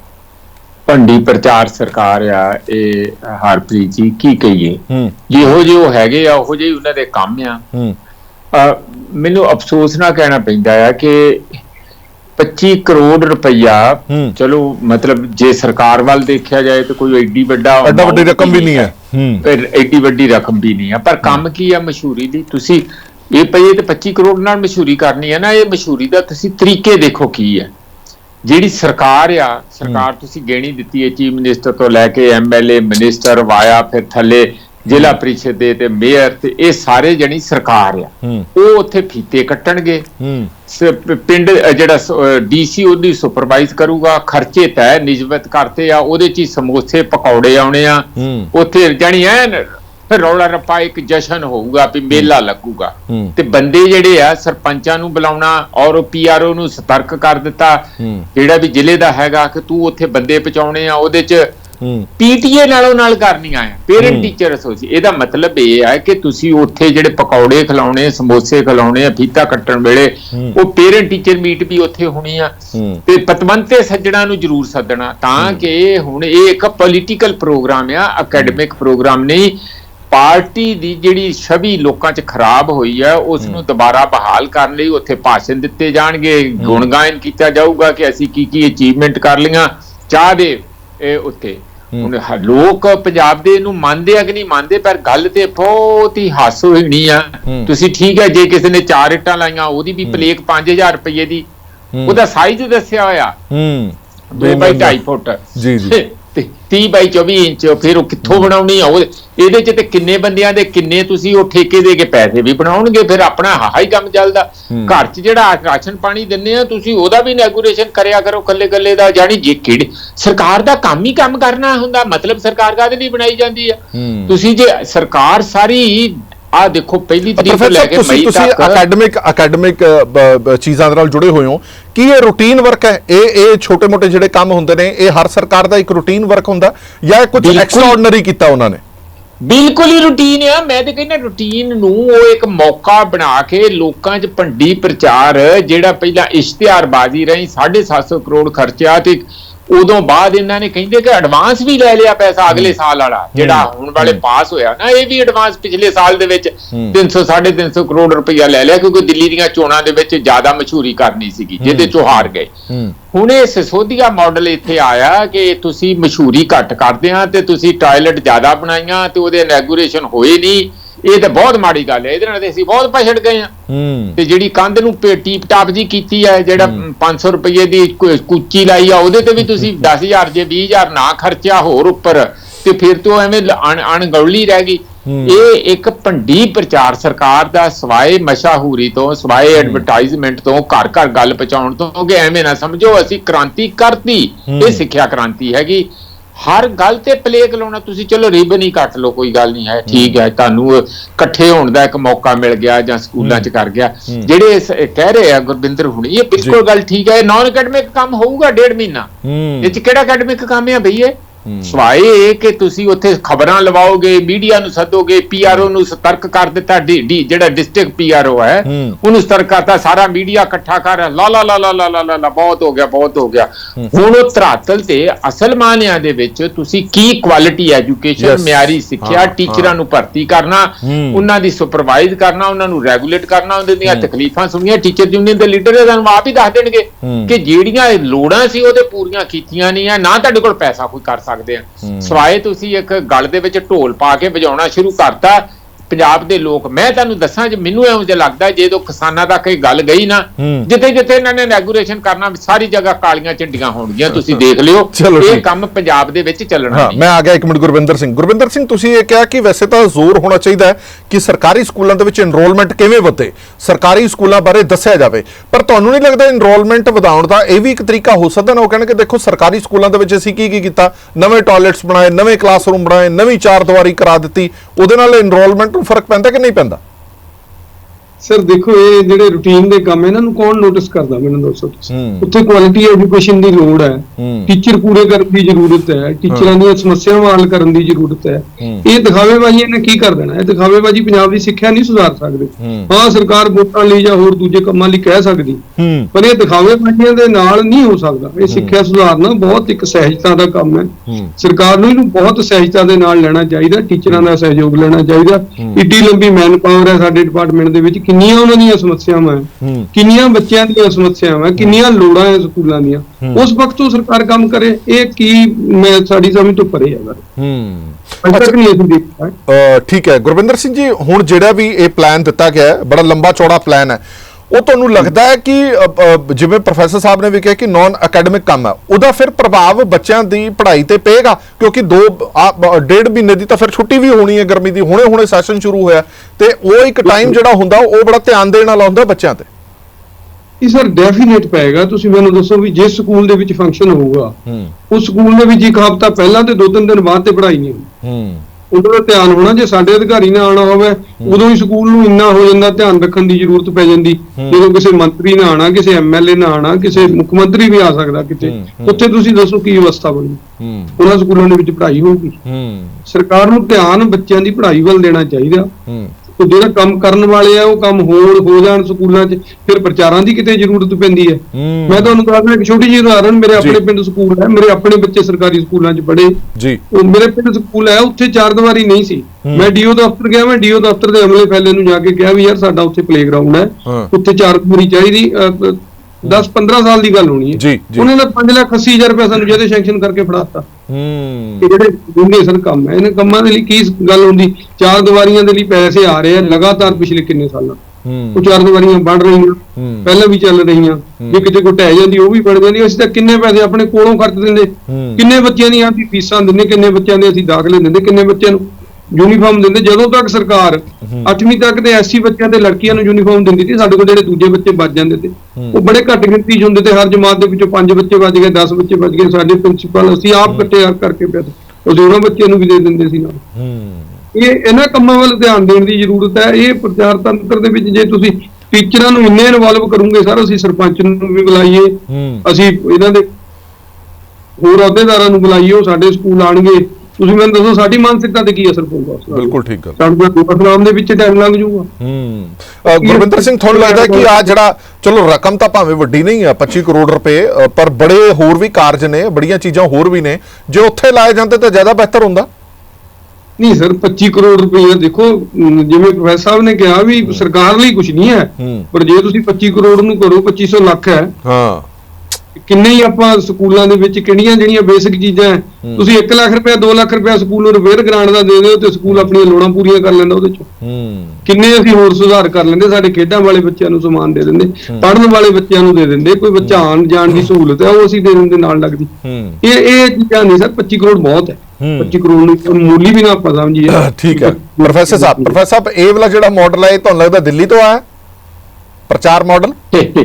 ਭੰਡੀ ਪ੍ਰਚਾਰ ਸਰਕਾਰ ਆ ਇਹ ਹਰਪ੍ਰੀਤ ਜੀ ਕੀ ਕਹੀਏ? ਜਿਹੋ ਜਿਹੇ ਉਹ ਹੈਗੇ ਆ ਉਹੋ ਜਿਹੇ ਉਹਨਾਂ ਦੇ ਕੰਮ ਆ। ਮੈਨੂੰ ਅਫਸੋਸ ਨਾ ਕਹਿਣਾ ਪੈਂਦਾ ਆ ਕਿ 25 ਕਰੋੜ ਰੁਪਈਆ। ਚਲੋ ਮਤਲਬ ਜੇ ਸਰਕਾਰ ਵੱਲ ਦੇਖਿਆ ਜਾਏ ਤਾਂ ਕੋਈ ਐਡੀ ਵੱਡਾ ਐਡਾ ਵੱਡੀ ਰਕਮ ਵੀ ਨਹੀਂ ਹੈ। ਹੂੰ। ਐਡੀ ਵੱਡੀ ਰਕਮ ਵੀ ਨਹੀਂ ਆ ਪਰ ਕੰਮ ਕੀ ਆ ਮਸ਼ਹੂਰੀ ਦੀ? ਤੁਸੀਂ ਇਹ ਪਈ ਤੇ 25 ਕਰੋੜ ਨਾਲ ਮਸ਼ਹੂਰੀ ਕਰਨੀ ਹੈ ਨਾ ਇਹ ਮਸ਼ਹੂਰੀ ਦਾ ਤੁਸੀਂ ਤਰੀਕੇ ਦੇਖੋ ਕੀ ਹੈ। ਜਿਹੜੀ ਸਰਕਾਰ ਆ ਸਰਕਾਰ ਤੁਸੀਂ ਗੇਣੀ ਦਿੱਤੀ ਹੈ ਚੀਫ ਮਿਨਿਸਟਰ ਤੋਂ ਲੈ ਕੇ ਐਮਐਲਏ ਮਿਨਿਸਟਰ ਵਾਇਆ ਫਿਰ ਥੱਲੇ ਜ਼ਿਲ੍ਹਾ ਪ੍ਰੀਸ਼ਦ ਦੇ ਤੇ ਮੇਅਰ ਤੇ ਇਹ ਸਾਰੇ ਜਣੀ ਸਰਕਾਰ ਆ। ਉਹ ਉੱਥੇ ਫੀਤੇ ਕੱਟਣਗੇ। ਪਿੰਡ ਜਿਹੜਾ ਡੀਸੀ ਉਹਦੀ ਸੁਪਰਵਾਈਜ਼ ਕਰੂਗਾ ਖਰਚੇ ਤੈ ਨਿਯਮਿਤ ਕਰਤੇ ਆ ਉਹਦੇ ਚ ਸਮੋਸੇ ਪਕੌੜੇ ਆਉਣੇ ਆ। ਉੱਥੇ ਜਾਣੀ ਐਨ ਰੌਲਾ ਰੱਪਾ ਇੱਕ ਜਸ਼ਨ ਹੋਊਗਾ ਵੀ ਮੇਲਾ ਲੱਗੂਗਾ। ਤੇ ਬੰਦੇ ਜਿਹੜੇ ਆ ਸਰਪੰਚਾਂ ਨੂੰ ਬੁਲਾਉਣਾ ਔਰ ਪੀਆਰਓ ਨੂੰ ਸਤਰਕ ਕਰ ਦਿੱਤਾ। ਜਿਹੜਾ ਵੀ ਜ਼ਿਲ੍ਹੇ ਦਾ ਹੈਗਾ ਕਿ ਤੂੰ ਉੱਥੇ ਬੰਦੇ ਪਹੁੰਚਾਉਣੇ ਆ ਉਹਦੇ ਚ ਪੀਟੀਏ ਨਾਲੋਂ ਨਾਲ ਕਰਨੀਆਂ ਆ ਪੇਰੈਂਟ ਟੀਚਰ ਐਸੋਸੀਏਸ਼ਨ ਇਹਦਾ ਮਤਲਬ ਇਹ ਹੈ ਕਿ ਤੁਸੀਂ ਉੱਥੇ ਜਿਹੜੇ ਪਕੌੜੇ ਖਿਲਾਉਣੇ ਸਮੋਸੇ ਖਿਲਾਉਣੇ ਆ ਫੀਤਾ ਕੱਟਣ ਵੇਲੇ ਉਹ ਪੇਰੈਂਟ ਟੀਚਰ ਮੀਟ ਵੀ ਉੱਥੇ ਹੋਣੀ ਆ। ਤੇ ਪਤਵੰਤੇ ਸੱਜਣਾ ਨੂੰ ਜ਼ਰੂਰ ਸੱਦਣਾ ਤਾਂ ਕਿ ਹੁਣ ਇਹ ਇੱਕ ਪੋਲੀਟੀਕਲ ਪ੍ਰੋਗਰਾਮ ਆ ਅਕੈਡਮਿਕ ਪ੍ਰੋਗਰਾਮ ਨਹੀਂ ਪਾਰਟੀ ਦੀ ਜਿਹੜੀ ਛਵੀ ਲੋਕਾਂ 'ਚ ਖਰਾਬ ਹੋਈ ਹੈ ਉਸ ਨੂੰ ਦੁਬਾਰਾ ਬਹਾਲ ਕਰਨ ਲਈ ਉੱਥੇ ਭਾਸ਼ਣ ਦਿੱਤੇ ਜਾਣਗੇ। ਗੁਣਗਾਨ ਕੀਤਾ ਜਾਊਗਾ ਕਿ ਅਸੀਂ ਕੀ ਕੀ ਅਚੀਵਮੈਂਟ ਕਰ ਲਈਆਂ। ਚਾਹ ਦੇ ਇਹ ਉੱਤੇ ਹੁਣ ਲੋਕ ਪੰਜਾਬ ਦੇ ਨੂੰ ਮੰਨਦੇ ਆ ਕਿ ਨਹੀਂ ਮੰਨਦੇ ਪਰ ਗੱਲ ਤੇ ਬਹੁਤ ਹੀ ਹਾਸੋਹੀਣੀ ਆ। ਤੁਸੀਂ ਠੀਕ ਹੈ ਜੇ ਕਿਸੇ ਨੇ ਚਾਰ ਇੱਟਾਂ ਲਾਈਆਂ ਉਹਦੀ ਵੀ ਪਲੇਕ 5000 ਰੁਪਏ ਦੀ। ਉਹਦਾ ਸਾਈਜ਼ ਦੱਸਿਆ ਹੋਇਆ। ਹੂੰ। 2 ਬਾਈ 2.5 ਫੁੱਟ। ਜੀ, ਜੀ। ਤੇ 30 ਬਾਈ 24 ਇੰਚ ਫਿਰ ਉਹ ਕਿੱਥੋਂ ਬਣਾਉਣੀ ਆ? ਉਹ ਇਹਦੇ ਚ ਤੇ ਕਿੰਨੇ ਬੰਦਿਆਂ ਦੇ ਕਿੰਨੇ ਤੁਸੀਂ ਉਹ ਠੇਕੇ ਦੇ ਕੇ ਪੈਸੇ ਵੀ ਬਣਾਉਣਗੇ? ਫਿਰ ਆਪਣਾ ਹਾਹਾ ਹੀ ਕੰਮ ਚੱਲਦਾ। ਘਰ 'ਚ ਜਿਹੜਾ ਰਾਸ਼ਨ ਪਾਣੀ ਦਿੰਨੇ ਆ ਤੁਸੀਂ ਉਹਦਾ ਵੀ ਇਨੈਗੂਰੇਸ਼ਨ ਕਰਿਆ ਕਰੋ ਕੱਲੇ ਕੱਲੇ ਦਾ ਜਾਨੀ ਜੇ ਕਿਹੜੇ ਸਰਕਾਰ ਦਾ ਕੰਮ ਹੀ ਕੰਮ ਕਰਨਾ ਹੁੰਦਾ ਮਤਲਬ ਸਰਕਾਰ ਕਾਹਦੇ ਲਈ ਬਣਾਈ ਜਾਂਦੀ ਆ। ਤੁਸੀਂ ਜੇ ਸਰਕਾਰ ਸਾਰੀ ਆ ਦੇਖੋ ਪਹਿਲੀ ਤਰੀਕ ਤੋਂ ਲੈ ਕੇ ਤੁਸੀਂ ਮਈ ਤੁਸੀਂ ਤੱਕ ਅਕੈਡਮਿਕ ਅਕੈਡਮਿਕ ਚੀਜ਼ਾਂ ਨਾਲ ਜੁੜੇ ਹੋਏ ਹੋ। ਕੀ ਇਹ ਰੂਟੀਨ ਵਰਕ ਹੈ? ਇਹ ਇਹ ਛੋਟੇ-ਮੋਟੇ ਜਿਹੜੇ ਕੰਮ ਹੁੰਦੇ ਨੇ ਇਹ ਹਰ ਸਰਕਾਰ ਦਾ ਇੱਕ ਰੂਟੀਨ ਵਰਕ ਹੁੰਦਾ ਜਾਂ ਇਹ ਕੁਝ। ਐਕਸਟਰਾਆਰਡਨਰੀ ਕੀਤਾ ਉਹਨਾਂ ਨੇ? ਬਿਲਕੁਲ ਹੀ ਰੁਟੀਨ ਆ। ਮੈਂ ਤੇ ਕਹਿੰਦਾ ਰੁਟੀਨ ਨੂੰ ਉਹ ਇੱਕ ਮੌਕਾ ਬਣਾ ਕੇ ਲੋਕਾਂ 'ਚ ਭੰਡੀ ਪ੍ਰਚਾਰ ਜਿਹੜਾ ਪਹਿਲਾਂ ਇਸ਼ਤਿਹਾਰਬਾਜ਼ੀ ਰਹੀ 750 ਕਰੋੜ ਖਰਚਿਆ ਤੇ ਉਦੋਂ ਬਾਅਦ ਇਹਨਾਂ ਨੇ ਕਹਿੰਦੇ ਕਿ ਐਡਵਾਂਸ ਵੀ ਲੈ ਲਿਆ ਪੈਸਾ ਅਗਲੇ ਸਾਲ ਵਾਲਾ ਜਿਹੜਾ ਹੁਣ ਵਾਲੇ ਪਾਸ ਹੋਇਆ। ਨਾ ਇਹ ਵੀ ਐਡਵਾਂਸ ਪਿਛਲੇ ਸਾਲ ਦੇ ਵਿੱਚ 300 350 ਕਰੋੜ ਰੁਪਇਆ ਲੈ ਲਿਆ ਕਿਉਂਕਿ ਦਿੱਲੀ ਦੀਆਂ ਚੋਣਾਂ ਦੇ ਵਿੱਚ ਜ਼ਿਆਦਾ ਮਸ਼ਹੂਰੀ ਕਰਨੀ ਸੀਗੀ ਜਿਹਦੇ ਚੋਂ ਹਾਰ ਗਏ। ਹੁਣ ਇਹ ਸਿਸੋਦੀਆ ਮਾਡਲ ਇੱਥੇ ਆਇਆ ਕਿ ਤੁਸੀਂ ਮਸ਼ਹੂਰੀ ਘੱਟ ਕਰਦੇ ਆ ਤੇ ਤੁਸੀਂ ਟਾਇਲਟ ਜ਼ਿਆਦਾ ਬਣਾਈਆਂ ਤੇ ਉਹਦੇ ਇਨੈਗੂਰੇਸ਼ਨ ਹੋਏ ਨਹੀਂ। ਇਹ ਤਾਂ ਬਹੁਤ ਮਾੜੀ ਗੱਲ ਹੈ। ਇਹਦੇ ਨਾਲ ਤੇ ਅਸੀਂ ਬਹੁਤ ਪਛੜ ਗਏ ਆ ਹੂੰ। ਤੇ ਜਿਹੜੀ ਕੰਧ ਨੂੰ ਟੀਪ ਟਾਪ ਜੀ ਕੀਤੀ ਹੈ ਜਿਹੜਾ 500 ਰੁਪਏ ਦੀ ਕੁੱਚੀ ਲਾਈ ਆ ਉਹਦੇ ਤੇ ਵੀ ਤੁਸੀਂ 10000 ਜੇ 20000 ਨਾ ਖਰਚਿਆ ਹੋਰ ਉੱਪਰ ਤੇ ਫਿਰ ਤੋਂ ਐਵੇਂ ਅਣ ਅਣਗੌਲੀ ਰਹਿ ਗਈ। ਇਹ ਇੱਕ ਭੰਡੀ ਪ੍ਰਚਾਰ ਸਰਕਾਰ ਦਾ ਸਵਾਏ ਮਸ਼ਹੂਰੀ ਤੋਂ ਸਵਾਏ ਐਡਵਰਟਾਈਜ਼ਮੈਂਟ ਤੋਂ ਘਰ ਘਰ ਗੱਲ ਪਹੁੰਚਾਉਣ ਤੋਂ ਕਿ ਐਵੇਂ ਨਾ ਸਮਝੋ ਅਸੀਂ ਕ੍ਰਾਂਤੀ ਕਰਤੀ। ਇਹ ਸਿੱਖਿਆ ਕ੍ਰਾਂਤੀ ਹੈਗੀ। ਹਰ ਗੱਲ ਤੇ ਪਲੇਕ ਲਾਉਣਾ ਤੁਸੀਂ ਚਲੋ ਰਿਬਨ ਹੀ ਕੱਟ ਲਓ ਕੋਈ ਗੱਲ ਨਹੀਂ ਹੈ ਠੀਕ ਹੈ ਤੁਹਾਨੂੰ ਇਕੱਠੇ ਹੋਣ ਦਾ ਇੱਕ ਮੌਕਾ ਮਿਲ ਗਿਆ ਜਾਂ ਸਕੂਲਾਂ 'ਚ ਕਰ ਗਿਆ। ਜਿਹੜੇ ਇਹ ਕਹਿ ਰਹੇ ਆ ਗੁਰਬਿੰਦਰ ਹੁਣੀ ਇਹ ਬਿਲਕੁਲ ਗੱਲ ਠੀਕ ਹੈ ਨਾਨ ਅਕੈਡਮਿਕ ਕੰਮ ਹੋਊਗਾ ਡੇਢ ਮਹੀਨਾ। ਇਹ 'ਚ ਕਿਹੜਾ ਅਕੈਡਮਿਕ ਕੰਮ ਹੈ ਭਈਏ ਸਵਾਏ ਕਿ ਤੁਸੀਂ ਉੱਥੇ ਖਬਰਾਂ ਲਵਾਓਗੇ ਮੀਡੀਆ ਨੂੰ ਸੱਦੋਗੇ ਪੀਆਰਓ ਨੂੰ ਸਤਰਕ ਕਰ ਦਿੱਤਾ ਡੀਡੀ ਜਿਹੜਾ ਡਿਸਟ੍ਰਿਕਟ ਪੀਆਰਓ ਹੈ ਉਹਨੂੰ ਸਤਰਕ ਕਰਤਾ ਸਾਰਾ ਮੀਡੀਆ ਇਕੱਠਾ ਕਰ ਲਾ ਲਾ ਲਾ ਲਾ ਲਾ ਲਾ ਬਹੁਤ ਹੋ ਗਿਆ ਬਹੁਤ ਹੋ ਗਿਆ। ਹੁਣ ਉਹ ਧਰਾਤਲ ਤੇ ਅਸਲ ਮਾਨਿਆਂ ਦੇ ਵਿੱਚ ਤੁਸੀਂ ਕੀ ਕੁਆਲਿਟੀ ਐਜੂਕੇਸ਼ਨ ਮਿਆਰੀ ਸਿੱਖਿਆ ਟੀਚਰਾਂ ਨੂੰ ਭਰਤੀ ਕਰਨਾ ਉਹਨਾਂ ਦੀ ਸੁਪਰਵਾਈਜ਼ ਕਰਨਾ ਉਹਨਾਂ ਨੂੰ ਰੈਗੂਲੇਟ ਕਰਨਾ ਉਹਨਾਂ ਦੀਆਂ ਤਕਲੀਫਾਂ ਸੁਣੀਆਂ ਟੀਚਰ ਯੂਨੀਅਨ ਦੇ ਲੀਡਰ ਤੁਹਾਨੂੰ ਆਪ ਹੀ ਦੱਸ ਦੇਣਗੇ ਕਿ ਜਿਹੜੀਆਂ ਲੋੜਾਂ ਸੀ ਉਹਦੇ ਪੂਰੀਆਂ ਕੀਤੀਆਂ ਨਹੀਂ ਆ ਨਾ ਤੁਹਾਡੇ ਕੋਲ ਪੈਸਾ ਕੋਈ ਕਰ ਸਕਦਾ। ਆ। ਸਵਾਏ ਤੁਸੀਂ ਇੱਕ ਗੱਲ ਦੇ ਵਿੱਚ ਢੋਲ ਪਾ ਕੇ ਵਜਾਉਣਾ ਸ਼ੁਰੂ ਕਰਤਾ। ਪੰਜਾਬ ਦੇ ਲੋਕ ਮੈਂ ਤੁਹਾਨੂੰ ਦੱਸਾਂ ਜੇ ਮੈਨੂੰ ਐਵੇਂ ਜਿਹਾ ਲੱਗਦਾ ਜਦੋਂ ਕਿਸਾਨਾਂ ਤੱਕ ਇਹ ਗੱਲ ਗਈ ਨਾ। ਜਿੱਥੇ ਜਿੱਥੇ ਇਹਨਾਂ ਨੇ ਰੈਗੂਲੇਸ਼ਨ ਕਰਨਾ ਸਾਰੀ ਜਗ੍ਹਾ ਕਾਲੀਆਂ ਝੰਡੀਆਂ ਹੋਣਗੀਆਂ ਤੁਸੀਂ ਦੇਖ ਲਿਓ ਇਹ। ਕੰਮ ਪੰਜਾਬ ਦੇ ਵਿੱਚ ਚੱਲਣਾ ਮੈਂ ਆ ਗਿਆ ਇੱਕ ਮਿੰਟ ਗੁਰਵਿੰਦਰ ਸਿੰਘ। ਗੁਰਵਿੰਦਰ ਸਿੰਘ ਤੁਸੀਂ ਇਹ ਕਿਹਾ ਕਿ ਵੈਸੇ ਤਾਂ ਜ਼ੋਰ ਹੋਣਾ ਚਾਹੀਦਾ ਹੈ ਕਿ ਸਰਕਾਰੀ ਸਕੂਲਾਂ ਦੇ ਵਿੱਚ ਐਨਰੋਲਮੈਂਟ ਕਿਵੇਂ ਵਧੇ। ਸਰਕਾਰੀ ਸਕੂਲਾਂ ਬਾਰੇ ਦੱਸਿਆ ਜਾਵੇ। ਪਰ ਤੁਹਾਨੂੰ ਨਹੀਂ ਲੱਗਦਾ ਐਨਰੋਲਮੈਂਟ ਵਧਾਉਣ ਦਾ ਇਹ ਵੀ ਇੱਕ ਤਰੀਕਾ ਹੋ ਸਕਦਾ ਨਾ? ਉਹ ਕਹਿਣਗੇ ਦੇਖੋ ਸਰਕਾਰੀ ਸਕੂਲਾਂ ਦੇ ਵਿੱਚ ਅਸੀਂ ਕੀ ਕੀ ਕੀਤਾ? ਨਵੇਂ ਟਾਇਲਟਸ ਬਣਾਏ ਨਵੇਂ ਕਲਾਸਰੂਮ ਬਣਾਏ ਨਵੀਂ ਚਾਰ ਦੀਵਾਰੀ ਕਰਾ ਦਿੱਤੀ। ਉਹਦੇ ਨਾਲ ਐਨਰੋਲਮੈਂਟ ਨੂੰ ਫ਼ਰਕ ਪੈਂਦਾ ਕਿ ਨਹੀਂ ਪੈਂਦਾ? ਸਰ ਦੇਖੋ ਇਹ ਜਿਹੜੇ ਰੂਟੀਨ ਦੇ ਕੰਮ ਇਹਨਾਂ ਨੂੰ ਕੌਣ ਨੋਟਿਸ ਕਰਦਾ? ਮੈਨੂੰ ਦੱਸੋ ਤੁਸੀਂ। ਉੱਥੇ ਕੁਆਲਿਟੀ ਐਜੂਕੇਸ਼ਨ ਦੀ ਲੋੜ ਹੈ। ਟੀਚਰ ਪੂਰੇ ਕਰਨ ਦੀ ਜ਼ਰੂਰਤ ਹੈ। ਟੀਚਰਾਂ ਦੀਆਂ ਸਮੱਸਿਆਵਾਂ ਹੱਲ ਕਰਨ ਦੀ ਜ਼ਰੂਰਤ ਹੈ। ਇਹ ਦਿਖਾਵੇਬਾਜ਼ੀ ਨੇ ਕੀ ਕਰ ਦੇਣਾ? ਇਹ ਦਿਖਾਵੇਬਾਜ਼ੀ ਪੰਜਾਬ ਦੀ ਸਿੱਖਿਆ ਨਹੀਂ ਸੁਧਾਰ ਸਕਦੇ। ਹੂੰ। ਸਰਕਾਰ ਵੋਟਾਂ ਲਈ ਜਾਂ ਹੋਰ ਦੂਜੇ ਕੰਮਾਂ ਲਈ ਕਹਿ ਸਕਦੀ। ਪਰ ਇਹ ਦਿਖਾਵੇਬਾਜ਼ੀਆਂ ਦੇ ਨਾਲ ਨਹੀਂ ਹੋ ਸਕਦਾ। ਇਹ ਸਿੱਖਿਆ ਸੁਧਾਰਨਾ ਬਹੁਤ ਇੱਕ ਸਹਿਜਤਾ ਦਾ ਕੰਮ ਹੈ। ਹੂੰ। ਸਰਕਾਰ ਨੂੰ ਇਹਨੂੰ ਬਹੁਤ ਸਹਿਜਤਾ ਦੇ ਨਾਲ ਲੈਣਾ ਚਾਹੀਦਾ। ਟੀਚਰਾਂ ਦਾ ਸਹਿਯੋਗ ਲੈਣਾ ਚਾਹੀਦਾ। ਇੱਡੀ ਲੰਬੀ ਮੈਨ ਪਾਵਰ ਹੈ ਸਾਡੇ ਡਿਪਾਰਟਮੈਂਟ ਦੇ ਵਿੱਚ। ਕਿੰਨੀਆਂ ਉਹਨਾਂ ਦੀਆਂ ਸਮੱਸਿਆਵਾਂ ਹੈ। ਕਿੰਨੀਆਂ ਬੱਚਿਆਂ ਦੀਆਂ ਸਮੱਸਿਆਵਾਂ ਹੈ, ਕਿੰਨੀਆਂ ਲੋੜਾਂ ਹੈ ਸਕੂਲਾਂ ਦੀਆਂ? ਉਸ ਵਕਤ ਉਹ ਸਰਕਾਰ ਕੰਮ ਕਰੇ ਇਹ ਕੀ ਮੈਂ ਸਾਡੀ ਸਮਝ ਤੋਂ ਪਰੇ ਹੈ ਹੂੰ। ਅਜੇ ਤੱਕ ਨਹੀਂ ਅਸੀਂ ਦੇਖਿਆ ਅ, ਠੀਕ ਹੈ। ਗੁਰਵਿੰਦਰ ਸਿੰਘ ਜੀ ਹੁਣ ਜਿਹੜਾ ਵੀ ਇਹ ਪਲਾਨ ਦਿੱਤਾ ਗਿਆ ਹੈ ਬੜਾ ਲੰਬਾ ਚੌੜਾ ਪਲਾਨ ਹੈ। ਉਹ ਤੁਹਾਨੂੰ ਲੱਗਦਾ ਹੈ ਕਿ ਜਿਵੇਂ ਪ੍ਰੋਫੈਸਰ ਸਾਹਿਬ ਨੇ ਵੀ ਕਿਹਾ ਕਿ ਨਾਨ ਅਕੈਡਮਿਕ ਕੰਮ ਹੈ ਉਹਦਾ ਫਿਰ ਪ੍ਰਭਾਵ ਬੱਚਿਆਂ ਦੀ ਪੜ੍ਹਾਈ ਤੇ ਪਏਗਾ? ਕਿਉਂਕਿ ਦੋ ਡੇਢ ਮਹੀਨੇ ਦੀ ਤਾਂ ਫਿਰ ਛੁੱਟੀ ਵੀ ਹੋਣੀ ਹੈ ਗਰਮੀ ਦੀ ਹੁਣੇ ਹੁਣੇ ਸੈਸ਼ਨ ਸ਼ੁਰੂ ਹੋਇਆ ਤੇ ਉਹ ਇੱਕ ਟਾਈਮ ਜਿਹੜਾ ਹੁੰਦਾ ਉਹ ਬੜਾ ਧਿਆਨ ਦੇਣ ਵਾਲਾ ਹੁੰਦਾ ਬੱਚਿਆਂ ਤੇ। ਇਹ ਸਰ ਡੈਫੀਨੇਟ ਪਏਗਾ ਤੁਸੀਂ ਮੈਨੂੰ ਦੱਸੋ ਵੀ ਜਿਸ ਸਕੂਲ ਦੇ ਵਿੱਚ ਫੰਕਸ਼ਨ ਹੋਊਗਾ ਉਸ ਸਕੂਲ ਦੇ ਵਿੱਚ ਇੱਕ ਹਫ਼ਤਾ ਪਹਿਲਾਂ ਤੇ ਦੋ ਤਿੰਨ ਦਿਨ ਬਾਅਦ ਤੇ ਪੜ੍ਹਾਈ ਨਹੀਂ ਹੋਣੀ ਹੂੰ। ਉਹਦਾ ਧਿਆਨ ਹੋਣਾ ਜੇ ਸਾਡੇ ਅਧਿਕਾਰੀ ਨੇ ਆਉਣਾ ਹੋਵੇ ਉਦੋਂ ਹੀ ਸਕੂਲ ਨੂੰ ਇੰਨਾ ਹੋ ਜਾਂਦਾ ਧਿਆਨ ਰੱਖਣ ਦੀ ਜ਼ਰੂਰਤ ਪੈ ਜਾਂਦੀ। ਜਦੋਂ ਕਿਸੇ ਮੰਤਰੀ ਨੇ ਆਣਾ ਕਿਸੇ ਐਮਐਲਏ ਨੇ ਆਣਾ ਕਿਸੇ ਮੁੱਖ ਮੰਤਰੀ ਵੀ ਆ ਸਕਦਾ ਕਿਤੇ। ਉੱਥੇ ਤੁਸੀਂ ਦੱਸੋ ਕੀ ਅਵਸਥਾ ਬਣੀ ਉਹਨਾਂ ਸਕੂਲਾਂ ਦੇ ਵਿੱਚ ਪੜ੍ਹਾਈ ਹੋਊਗੀ। ਸਰਕਾਰ ਨੂੰ ਧਿਆਨ ਬੱਚਿਆਂ ਦੀ ਪੜ੍ਹਾਈ ਵੱਲ ਦੇਣਾ ਚਾਹੀਦਾ। ਹੂੰ ਤੇ ਜਿਹੜਾ ਕੰਮ ਕਰਨ ਵਾਲੇ ਆ ਉਹ ਕੰਮ ਹੋਰ ਹੋ ਜਾਣ ਸਕੂਲਾਂ 'ਚ ਫਿਰ ਪ੍ਰਚਾਰਾਂ ਦੀ ਕਿਤੇ ਜ਼ਰੂਰਤ ਪੈਂਦੀ ਹੈ। ਮੈਂ ਤੁਹਾਨੂੰ ਦੱਸਦਾ ਇੱਕ ਛੋਟੀ ਜਿਹੀ ਉਦਾਹਰਣ ਮੇਰੇ ਆਪਣੇ। ਪਿੰਡ ਸਕੂਲ ਹੈ ਮੇਰੇ ਆਪਣੇ ਬੱਚੇ ਸਰਕਾਰੀ ਸਕੂਲਾਂ 'ਚ ਪੜ੍ਹੇ ਜੀ ਉਹ ਮੇਰੇ ਪਿੰਡ ਸਕੂਲ ਹੈ ਉੱਥੇ ਚਾਰ ਦੀਵਾਰੀ ਨਹੀਂ ਸੀ ਮੈਂ ਡੀਓ ਦਫ਼ਤਰ ਗਿਆ ਮੈਂ ਡੀਓ ਦਫ਼ਤਰ ਦੇ ਅਮਲੇ ਫੈਲੇ ਨੂੰ ਜਾ ਕੇ ਕਿਹਾ ਵੀ ਯਾਰ ਸਾਡਾ ਉੱਥੇ ਪਲੇਗਰਾਉਂਡ ਹੈ ਹਾਂ। ਉੱਥੇ ਚਾਰ ਦੀਵਾਰੀ ਚਾਹੀਦੀ 10 15 ਸਾਲ ਦੀ ਗੱਲ ਹੋਣੀ ਹੈ। ਉਹਨੇ ਤਾਂ 5 ਲੱਖ 80 ਹਜ਼ਾਰ ਰੁਪਏ ਸਾਨੂੰ ਜਿਹਦੇ ਸੈਂਕਸ਼ਨ ਕਰਕੇ ਫੜਾਤਾ। ਹੂੰ। ਕਿ ਜਿਹੜੇ ਦੁਨੀਆ ਸਰ ਕੰਮ ਹੈ ਇਹਨਾਂ ਕੰਮਾਂ ਦੇ ਲਈ ਕੀ ਗੱਲ ਹੁੰਦੀ? ਚਾਰ ਦੀਵਾਰੀਆਂ ਦੇ ਲਈ ਪੈਸੇ ਆ ਰਹੇ ਆ ਲਗਾਤਾਰ ਪਿਛਲੇ ਕਿੰਨੇ ਸਾਲਾਂ। ਉਹ ਚਾਰ ਦੀਵਾਰੀਆਂ ਬਣ ਰਹੀਆਂ। ਪਹਿਲਾਂ ਵੀ ਚੱਲ ਰਹੀਆਂ। ਜੇ ਕਿਤੇ ਕੋ ਟਹਿ ਜਾਂਦੀ ਉਹ ਵੀ ਬਣ ਜਾਂਦੀ। ਅਸੀਂ ਤਾਂ ਕਿੰਨੇ ਪੈਸੇ ਆਪਣੇ ਕੋਲੋਂ ਖਰਚ ਦਿੰਦੇ। ਕਿੰਨੇ ਬੱਚਿਆਂ ਦੀਆਂ ਅਸੀਂ ਫੀਸਾਂ ਦਿੰਦੇ ਕਿੰਨੇ ਬੱਚਿਆਂ ਦੇ ਅਸੀਂ ਦਾਖਲੇ ਦਿੰਦੇ ਕਿੰਨੇ ਬੱਚਿਆਂ ਨੂੰ? ਯੂਨੀਫਾਰਮ ਦਿੰਦੇ। ਜਦੋਂ ਤੱਕ ਸਰਕਾਰ 8ਵੀਂ ਤੱਕ ਦੇ ਐਸਸੀ ਬੱਚਿਆਂ ਤੇ ਲੜਕੀਆਂ ਨੂੰ ਯੂਨੀਫਾਰਮ ਦਿੰਦੀ ਸੀ ਸਾਡੇ ਕੋਲ ਜਿਹੜੇ ਦੂਜੇ ਬੱਚੇ ਬਚ ਜਾਂਦੇ ਤੇ। ਉਹ ਬੜੇ ਘੱਟ ਗਿਣਤੀ 'ਚ ਹੁੰਦੇ ਤੇ ਹਰ ਜਮਾਤ ਦੇ ਵਿੱਚੋਂ ਪੰਜ ਬੱਚੇ ਬਚ ਗਏ 10 ਬੱਚੇ ਬਚ ਗਏ ਸਾਡੇ ਪ੍ਰਿੰਸੀਪਲ ਅਸੀਂ ਆਪ ਇਕੱਠੇ ਕਰਕੇ ਫਿਰ ਅਸੀਂ ਉਹਨਾਂ ਬੱਚਿਆਂ ਨੂੰ ਵੀ ਦੇ ਦਿੰਦੇ ਸੀ ਨਾਲ। ਇਹ ਇਹਨਾਂ ਕੰਮਾਂ ਵੱਲ ਧਿਆਨ ਦੇਣ ਦੀ ਜ਼ਰੂਰਤ ਹੈ। ਇਹ ਪ੍ਰਚਾਰ ਤੰਤਰ ਦੇ ਵਿੱਚ ਜੇ ਤੁਸੀਂ ਟੀਚਰਾਂ ਨੂੰ ਇੰਨੇ ਇਨਵੋਲਵ ਕਰੋਗੇ ਸਰ ਅਸੀਂ ਸਰਪੰਚ ਨੂੰ ਵੀ ਬੁਲਾਈਏ। ਅਸੀਂ ਇਹਨਾਂ ਦੇ ਹੋਰ ਅਹੁਦੇਦਾਰਾਂ ਨੂੰ ਬੁਲਾਈਏ ਉਹ ਸਾਡੇ ਸਕੂਲ ਆਣਗੇ। ਤੁਸੀਂ ਮੈਨੂੰ ਦੱਸੋ ਸਾਡੀ ਮਾਨਸਿਕਤਾ ਤੇ ਕੀ ਅਸਰ ਪਊਗਾ? ਉਸ ਦਾ ਬਿਲਕੁਲ ਠੀਕ ਗੱਲ। ਸਾਨੂੰ ਇਸਲਾਮ ਦੇ ਵਿੱਚ ਟਾਈਮ ਲੱਗ ਜਾਊਗਾ। ਹੂੰ। ਗੁਰਵਿੰਦਰ ਸਿੰਘ ਤੁਹਾਨੂੰ ਲੱਗਦਾ ਕਿ ਆ ਜਿਹੜਾ ਚਲੋ ਰਕਮ ਤਾਂ ਭਾਵੇਂ ਵੱਡੀ ਨਹੀਂ ਆ 25 ਕਰੋੜ ਰੁਪਏ ਪਰ ਬੜੇ ਹੋਰ ਵੀ ਕਾਰਜ ਨੇ ਬੜੀਆਂ ਚੀਜ਼ਾਂ ਹੋਰ ਵੀ ਨੇ। ਜੇ ਉੱਥੇ ਲਾਏ ਜਾਂਦੇ ਤਾਂ ਜ਼ਿਆਦਾ ਬਿਹਤਰ ਹੁੰਦਾ। ਨਹੀਂ ਸਰ 25 ਕਰੋੜ ਰੁਪਏ ਦੇਖੋ ਜਿਵੇਂ ਪ੍ਰੋਫੈਸਰ ਸਾਹਿਬ ਨੇ ਕਿਹਾ ਵੀ ਸਰਕਾਰ ਲਈ ਕੁਝ ਨਹੀਂ ਹੈ। ਹੂੰ। ਪਰ ਜੇ ਤੁਸੀਂ 25 ਕਰੋੜ ਨੂੰ ਕਰੋ 2500 ਲੱਖ ਹੈ। ਹਾਂ। ਕਿੰਨੇ ਹੀ ਆਪਾਂ ਸਕੂਲਾਂ ਦੇ ਵਿੱਚ ਕਿਹੜੀਆਂ ਜਿਹੜੀਆਂ ਬੇਸਿਕ ਚੀਜ਼ਾਂ ਤੁਸੀਂ 1 ਲੱਖ ਰੁਪਏ 2 ਲੱਖ ਰੁਪਏ ਸਕੂਲ ਨੂੰ ਰਿਪੇਅਰ ਗ੍ਰਾਂਟ ਦਾ ਦੇ ਦਿਓ ਤੇ ਸਕੂਲ ਆਪਣੀਆਂ ਲੋੜਾਂ ਪੂਰੀਆਂ ਕਰ ਲੈਂਦਾ ਉਹਦੇ ਚੋਂ। ਕਿੰਨੇ ਅਸੀਂ ਹੋਰ ਸੁਧਾਰ ਕਰ ਲੈਂਦੇ ਸਾਡੇ ਖੇਡਾਂ ਵਾਲੇ ਬੱਚਿਆਂ ਨੂੰ ਸਮਾਨ ਦੇ ਦਿੰਦੇ ਪੜ੍ਹਨ ਵਾਲੇ ਬੱਚਿਆਂ ਨੂੰ ਦੇ ਦਿੰਦੇ ਕੋਈ ਬੱਚਾ ਆਉਣ ਜਾਣ ਦੀ ਸਹੂਲਤ ਹੈ ਉਹ ਅਸੀਂ ਦੇ ਦਿੰਦੇ ਨਾਲ ਲੱਗਦੀ। ਇਹ ਇਹ ਚੀਜ਼ਾਂ ਨਹੀਂ ਸਰ 25 ਕਰੋੜ ਬਹੁਤ ਹੈ। ਹੂੰ। 25 ਕਰੋੜ ਨੂੰ ਮੂਲੀ ਵੀ ਨਾ ਆਪਾਂ ਸਮਝੀਏ। ਠੀਕ ਹੈ। ਪ੍ਰੋਫੈਸਰ ਸਾਹਿਬ ਪ੍ਰੋਫੈਸਰ ਸਾਹਿਬ ਇਹ ਵਾਲਾ ਜਿਹੜਾ ਮਾਡਲ ਹੈ ਇਹ ਤੁਹਾਨੂੰ ਲੱਗਦਾ ਦਿੱਲੀ ਤੋਂ ਆਇਆ? ਪ੍ਰਚਾਰ ਮਾਡਲ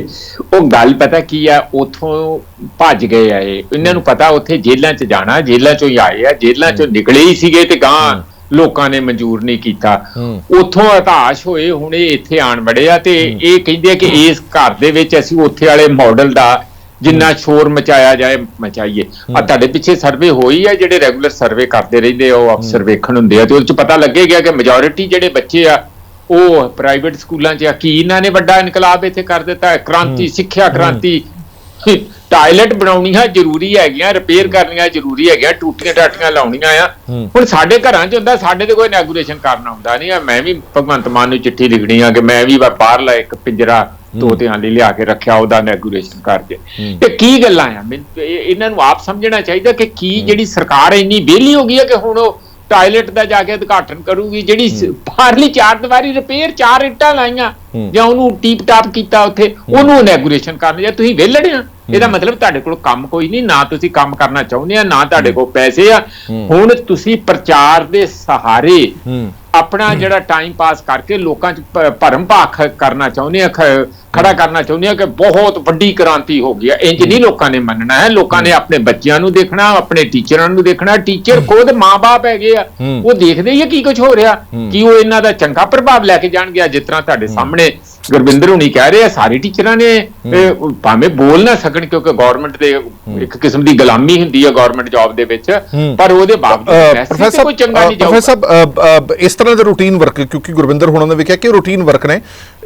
ਉਹ ਗੱਲ ਪਤਾ ਕੀ ਆ ਉਥੋਂ ਭੱਜ ਗਏ ਆ ਇਹ। ਇਹਨਾਂ ਨੂੰ ਪਤਾ ਉੱਥੇ ਜੇਲ੍ਹਾਂ 'ਚ ਜਾਣਾ ਜੇਲ੍ਹਾਂ 'ਚੋਂ ਹੀ ਆਏ ਆ ਜੇਲ੍ਹਾਂ 'ਚੋਂ ਨਿਕਲੇ ਹੀ ਸੀਗੇ ਤੇ ਗਾਂ ਲੋਕਾਂ ਨੇ ਮਨਜ਼ੂਰ ਨਹੀਂ ਕੀਤਾ। ਉਥੋਂ ਹਤਾਸ਼ ਹੋਏ ਹੁਣ ਇਹ ਇੱਥੇ ਆਣ ਵੜੇ ਆ ਤੇ ਇਹ ਕਹਿੰਦੇ ਆ ਕਿ ਇਸ ਘਰ ਦੇ ਵਿੱਚ ਅਸੀਂ ਉੱਥੇ ਵਾਲੇ ਮਾਡਲ ਦਾ ਜਿੰਨਾ ਸ਼ੋਰ ਮਚਾਇਆ ਜਾਏ ਮਚਾਈਏ। ਆ ਤੁਹਾਡੇ ਪਿੱਛੇ ਸਰਵੇ ਹੋਈ ਹੈ ਜਿਹੜੇ ਰੈਗੂਲਰ ਸਰਵੇ ਕਰਦੇ ਰਹਿੰਦੇ ਆ ਉਹ ਅਫਸਰ ਵੇਖਣ ਹੁੰਦੇ ਆ ਤੇ ਉਹਦੇ ਚ ਪਤਾ ਲੱਗੇਗਾ ਕਿ ਮੈਜੋਰਿਟੀ ਜਿਹੜੇ ਬੱਚੇ ਆ ਉਹ ਪ੍ਰਾਈਵੇਟ ਸਕੂਲਾਂ 'ਚ ਆ ਕੀ ਇਹਨਾਂ ਨੇ ਵੱਡਾ ਇਨਕਲਾਬ ਇੱਥੇ ਕਰ ਦਿੱਤਾ? ਹੈ। ਕ੍ਰਾਂਤੀ ਸਿੱਖਿਆ ਕ੍ਰਾਂਤੀ। ਟਾਇਲਟ ਬਣਾਉਣੀਆਂ ਜ਼ਰੂਰੀ ਹੈਗੀਆਂ ਰਿਪੇਅਰ ਕਰਨੀਆਂ ਜ਼ਰੂਰੀ ਹੈਗੀਆਂ ਟੂਟੀਆਂ ਟਾਟੀਆਂ ਲਾਉਣੀਆਂ ਆ। ਹੁਣ ਸਾਡੇ ਘਰਾਂ 'ਚ ਹੁੰਦਾ ਸਾਡੇ ਤੇ ਕੋਈ ਇਨੈਗੂਰੇਸ਼ਨ ਕਰਨਾ ਹੁੰਦਾ ਨਹੀਂ ਆ। ਮੈਂ ਵੀ ਭਗਵੰਤ ਮਾਨ ਨੂੰ ਚਿੱਠੀ ਲਿਖਣੀ ਆ ਕਿ ਮੈਂ ਵੀ ਬਾ- ਬਾਹਰਲਾ ਇੱਕ ਪਿੰਜਰਾ ਤੋਤਿਆਂ ਲਈ ਲਿਆ ਕੇ ਰੱਖਿਆ ਉਹਦਾ ਇਨੈਗੂਰੇਸ਼ਨ ਕਰ ਦੇ ਤੇ ਕੀ ਗੱਲਾਂ ਆ? ਇਹਨਾਂ ਨੂੰ ਆਪ ਸਮਝਣਾ ਚਾਹੀਦਾ ਕਿ ਕੀ ਜਿਹੜੀ ਸਰਕਾਰ ਇੰਨੀ ਵਿਹਲੀ ਹੋ ਗਈ ਹੈ ਕਿ ਹੁਣ ਉਹ ਟਾਇਲਟ ਦਾ ਜਾ ਕੇ ਉਦਘਾਟਨ ਕਰੂਗੀ ਜਿਹੜੀ ਬਾਹਰਲੀ ਚਾਰ ਦੀਵਾਰੀ ਰਿਪੇਅਰ ਚਾਰ ਇੱਟਾਂ ਲਾਈਆਂ ਜਾਂ ਉਹਨੂੰ ਟੀਪ ਟਾਪ ਕੀਤਾ ਉੱਥੇ ਉਹਨੂੰ ਇਨੈਗੂਰੇਸ਼ਨ ਕਰਨ ਜਾਂ ਤੁਸੀਂ ਵਿਹਲੜੇ ਆ ਇਹਦਾ ਮਤਲਬ ਤੁਹਾਡੇ ਕੋਲ ਕੰਮ ਕੋਈ ਨਹੀਂ ਨਾ ਤੁਸੀਂ ਕੰਮ ਕਰਨਾ ਚਾਹੁੰਦੇ ਆ ਨਾ ਤੁਹਾਡੇ ਕੋਲ ਪੈਸੇ ਆ। ਹੁਣ ਤੁਸੀਂ ਪ੍ਰਚਾਰ ਦੇ ਸਹਾਰੇ ਆਪਣਾ ਜਿਹੜਾ ਟਾਈਮ ਪਾਸ ਕਰਕੇ ਲੋਕਾਂ 'ਚ ਭਰਮ ਭਾਖ ਕਰਨਾ ਚਾਹੁੰਦੇ ਆ ਖੜਾ ਕਰਨਾ ਚਾਹੁੰਦੇ ਆ ਕਿ ਬਹੁਤ ਵੱਡੀ ਕ੍ਰਾਂਤੀ ਹੋ ਗਈ ਹੈ ਇੰਜ ਨਹੀਂ ਲੋਕਾਂ ਨੇ ਮੰਨਣਾ ਹੈ। ਲੋਕਾਂ ਨੇ ਆਪਣੇ ਬੱਚਿਆਂ ਨੂੰ ਦੇਖਣਾ ਆਪਣੇ ਟੀਚਰਾਂ ਨੂੰ ਦੇਖਣਾ। ਟੀਚਰ ਖੁਦ ਮਾਪੇ ਹੈਗੇ ਆ। ਉਹ ਦੇਖਦੇ ਹੀ ਆ ਕੀ ਕੁਝ ਹੋ ਰਿਹਾ। ਕੀ ਉਹ ਇਹਨਾਂ ਦਾ ਚੰਗਾ ਪ੍ਰਭਾਵ ਲੈ ਕੇ ਜਾਣਗੇ। ਜਿਸ ਤਰ੍ਹਾਂ ਤੁਹਾਡੇ ਸਾਹਮਣੇ ਗੁਰਵਿੰਦਰ ਹੁਣੀ ਕਹਿ ਰਹੇ ਆ ਸਾਰੇ ਟੀਚਰਾਂ ਨੇ ਭਾਵੇਂ ਬੋਲ ਨਾ ਸਕਣ ਕਿਉਂਕਿ ਗਵਰਨਮੈਂਟ ਦੇ ਇੱਕ ਕਿਸਮ ਦੀ ਗੁਲਾਮੀ ਹੁੰਦੀ ਹੈ ਗਵਰਨਮੈਂਟ ਜੌਬ ਦੇ ਵਿੱਚ। ਪਰ ਉਹਦੇ ਬਾਵਜੂਦ ਪ੍ਰੋਫੈਸਰ ਕੋਈ ਚੰਗਾ ਨਹੀਂ ਜਾਊਗਾ। ਪ੍ਰੋਫੈਸਰ ਇਸ ਤਰ੍ਹਾਂ ਦੇ ਰੂਟੀਨ ਵਰਕ ਕਿਉਂਕਿ ਗੁਰਵਿੰਦਰ ਹੋਣਾ ਨੇ ਵੀ ਕਿਹਾ ਕਿ ਰੂਟੀਨ ਵਰਕ ਨੇ।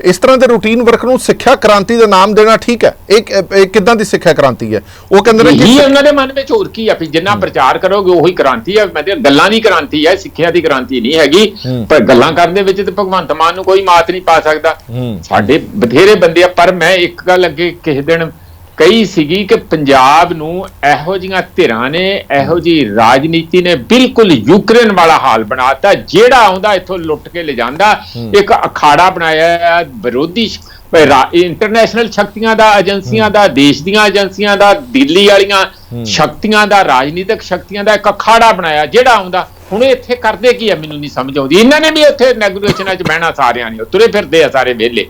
ਇਸ ਤਰ੍ਹਾਂ ਦੇ ਰੂਟੀਨ ਵਰਕ ਨੂੰ ਸਿੱਖਿਆ ਕ੍ਰਾਂਤੀ ਦਾ ਨਾਮ ਦੇਣਾ ਠੀਕ ਹੈ। ਇਹ ਕਿਦਾਂ ਦੀ ਸਿੱਖਿਆ ਕ੍ਰਾਂਤੀ ਹੈ? ਉਹ ਕਹਿੰਦੇ ਨੇ ਇਹੀ ਕਿ ਉਹਨਾਂ ਦੇ ਮਨ ਵਿੱਚ ਹੋਰ ਕੀ ਆ ਵੀ ਜਿੰਨਾ ਪ੍ਰਚਾਰ ਕਰੋਗੇ ਉਹੀ ਕ੍ਰਾਂਤੀ ਹੈ ਮੈਂ ਤੇ ਗੱਲਾਂ ਦੀ ਕ੍ਰਾਂਤੀ ਹੈ ਸਿੱਖਿਆ ਦੀ ਕ੍ਰਾਂਤੀ ਨਹੀਂ ਹੈਗੀ। ਪਰ ਗੱਲਾਂ ਕਰਨ ਦੇ ਵਿੱਚ ਤੇ ਭਗਵੰਤ ਮਾਨ ਨੂੰ ਕੋਈ ਮਾਤ ਨਹੀਂ ਪਾ ਸਕਦਾ। ਸਾਡੇ ਬਥੇਰੇ ਬੰਦੇ ਆ ਪਰ ਮੈਂ ਇੱਕ ਗੱਲ ਅੱਗੇ ਕਿਸੇ ਦਿਨ ਕਈ ਸੀਗੀ ਕਿ ਪੰਜਾਬ ਨੂੰ ਇਹੋ ਜੀਆਂ ਧਿਰਾਂ ਨੇ ਇਹੋ ਜੀ ਰਾਜਨੀਤੀ ਨੇ ਬਿਲਕੁਲ ਯੂਕਰੇਨ ਵਾਲਾ ਹਾਲ ਬਣਾਤਾ ਜਿਹੜਾ ਆਉਂਦਾ ਇੱਥੋਂ ਲੁੱਟ ਕੇ ਲੈ ਜਾਂਦਾ ਇੱਕ ਅਖਾੜਾ ਬਣਾਇਆ ਹੈ ਵਿਰੋਧੀ ਇੰਟਰਨੈਸ਼ਨਲ ਸ਼ਕਤੀਆਂ ਦਾ ਏਜੰਸੀਆਂ ਦਾ ਦੇਸ਼ ਦੀਆਂ ਏਜੰਸੀਆਂ ਦਾ ਦਿੱਲੀ ਵਾਲੀਆਂ ਸ਼ਕਤੀਆਂ ਦਾ ਰਾਜਨੀਤਿਕ ਸ਼ਕਤੀਆਂ ਦਾ ਇੱਕ ਅਖਾੜਾ ਬਣਾਇਆ ਜਿਹੜਾ ਆਉਂਦਾ ਹੁਣ ਇੱਥੇ ਕਰਦੇ ਕੀ ਆ ਮੈਨੂੰ ਨਹੀਂ ਸਮਝ ਆਉਂਦੀ। ਇਹਨਾਂ ਨੇ ਵੀ ਉੱਥੇ ਨੈਗੋਸ਼ੀਏਸ਼ਨਾਂ 'ਚ ਬਹਿਣਾ ਸਾਰਿਆਂ ਨੇ ਤੁਰੇ ਫਿਰਦੇ ਆ ਸਾਰੇ ਵਿਹਲੇ।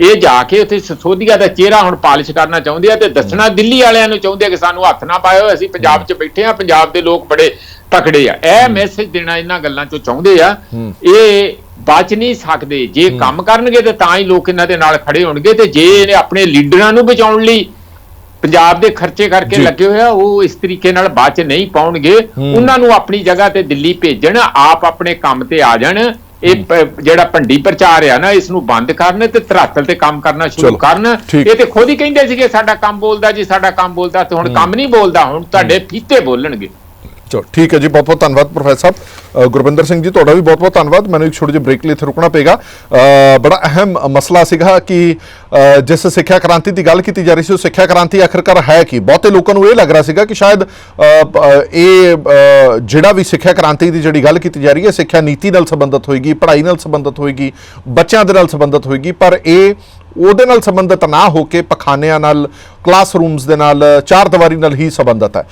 ਇਹ ਜਾ ਕੇ ਉੱਥੇ ਸਸੋਦੀਆ ਦਾ ਚਿਹਰਾ ਹੁਣ ਪਾਲਿਸ਼ ਕਰਨਾ ਚਾਹੁੰਦੇ ਆ ਤੇ ਦੱਸਣਾ ਦਿੱਲੀ ਵਾਲਿਆਂ ਨੂੰ ਚਾਹੁੰਦੇ ਆ ਕਿ ਸਾਨੂੰ ਹੱਥ ਨਾ ਪਾਇਓ ਅਸੀਂ ਪੰਜਾਬ 'ਚ ਬੈਠੇ ਆ ਪੰਜਾਬ ਦੇ ਲੋਕ ਬੜੇ ਤਕੜੇ ਆ। ਇਹ ਮੈਸੇਜ ਦੇਣਾ ਇਹਨਾਂ ਗੱਲਾਂ 'ਚੋਂ ਚਾਹੁੰਦੇ ਆ। ਇਹ ਬਚ ਨਹੀਂ ਸਕਦੇ। ਜੇ ਕੰਮ ਕਰਨਗੇ ਤੇ ਤਾਂ ਹੀ ਲੋਕ ਇਹਨਾਂ ਦੇ ਨਾਲ ਖੜੇ ਹੋਣਗੇ ਤੇ ਜੇ ਇਹਨੇ ਆਪਣੇ ਲੀਡਰਾਂ ਨੂੰ ਬਚਾਉਣ ਲਈ ਪੰਜਾਬ ਦੇ ਖਰਚੇ ਕਰਕੇ। ਲੱਗੇ ਹੋਇਆ ਉਹ ਇਸ ਤਰੀਕੇ ਨਾਲ ਬਾਅਦ ਚ ਨਹੀਂ ਪਾਉਣਗੇ। ਉਹਨਾਂ ਨੂੰ ਆਪਣੀ ਜਗ੍ਹਾ ਤੇ ਦਿੱਲੀ ਭੇਜਣ ਆਪ ਆਪਣੇ ਕੰਮ ਤੇ ਆ ਜਾਣ। ਇਹ ਜਿਹੜਾ ਭੰਡੀ ਪ੍ਰਚਾਰ ਆ ਨਾ ਇਸ ਨੂੰ ਬੰਦ ਕਰਨ ਤੇ ਧਰਾਤਲ ਤੇ ਕੰਮ ਕਰਨਾ ਸ਼ੁਰੂ ਕਰਨ। ਇਹ ਤੇ ਖੁਦ ਹੀ ਕਹਿੰਦੇ ਸੀਗੇ ਸਾਡਾ ਕੰਮ ਬੋਲਦਾ ਜੀ ਸਾਡਾ ਕੰਮ ਬੋਲਦਾ ਤੇ ਹੁਣ ਕੰਮ ਨਹੀਂ ਬੋਲਦਾ ਹੁਣ ਤੁਹਾਡੇ ਫੀਤੇ ਬੋਲਣਗੇ। ਚਲੋ, ਠੀਕ ਹੈ ਜੀ, ਬਹੁਤ ਬਹੁਤ ਧੰਨਵਾਦ ਪ੍ਰੋਫੈਸਰ ਸਾਹਿਬ। ਗੁਰਵਿੰਦਰ ਸਿੰਘ ਜੀ, ਤੁਹਾਡਾ ਵੀ ਬਹੁਤ ਬਹੁਤ ਧੰਨਵਾਦ। ਮੈਨੂੰ ਇੱਕ ਛੋਟੇ ਜਿਹੇ ਬ੍ਰੇਕ ਲਈ ਇੱਥੇ ਰੁਕਣਾ ਪਏਗਾ। ਬੜਾ ਅਹਿਮ ਮਸਲਾ ਸੀਗਾ ਕਿ ਜਿਸ ਸਿੱਖਿਆ ਕ੍ਰਾਂਤੀ ਦੀ ਗੱਲ ਕੀਤੀ ਜਾ ਰਹੀ ਸੀ, ਉਹ ਸਿੱਖਿਆ ਕ੍ਰਾਂਤੀ ਆਖਰਕਾਰ ਹੈ ਕੀ? ਬਹੁਤੇ ਲੋਕਾਂ ਨੂੰ ਇਹ ਲੱਗ ਰਿਹਾ ਸੀਗਾ ਕਿ ਸ਼ਾਇਦ ਇਹ ਜਿਹੜਾ ਵੀ ਸਿੱਖਿਆ ਕ੍ਰਾਂਤੀ ਦੀ ਜਿਹੜੀ ਗੱਲ ਕੀਤੀ ਜਾ ਰਹੀ ਹੈ ਸਿੱਖਿਆ ਨੀਤੀ ਨਾਲ ਸੰਬੰਧਿਤ ਹੋਏਗੀ, ਪੜ੍ਹਾਈ ਨਾਲ ਸੰਬੰਧਿਤ ਹੋਏਗੀ, ਬੱਚਿਆਂ ਦੇ ਨਾਲ ਸੰਬੰਧਿਤ ਹੋਏਗੀ, ਪਰ ਇਹ, ਉਹਦੇ ਨਾਲ ਸੰਬੰਧਿਤ ਨਾ ਹੋ ਕੇ ਪਖਾਨਿਆਂ ਨਾਲ, ਕਲਾਸਰੂਮਸ ਦੇ ਨਾਲ, ਚਾਰ ਦੀਵਾਰੀ ਨਾਲ ਹੀ ਸੰਬੰਧਿਤ ਹੈ।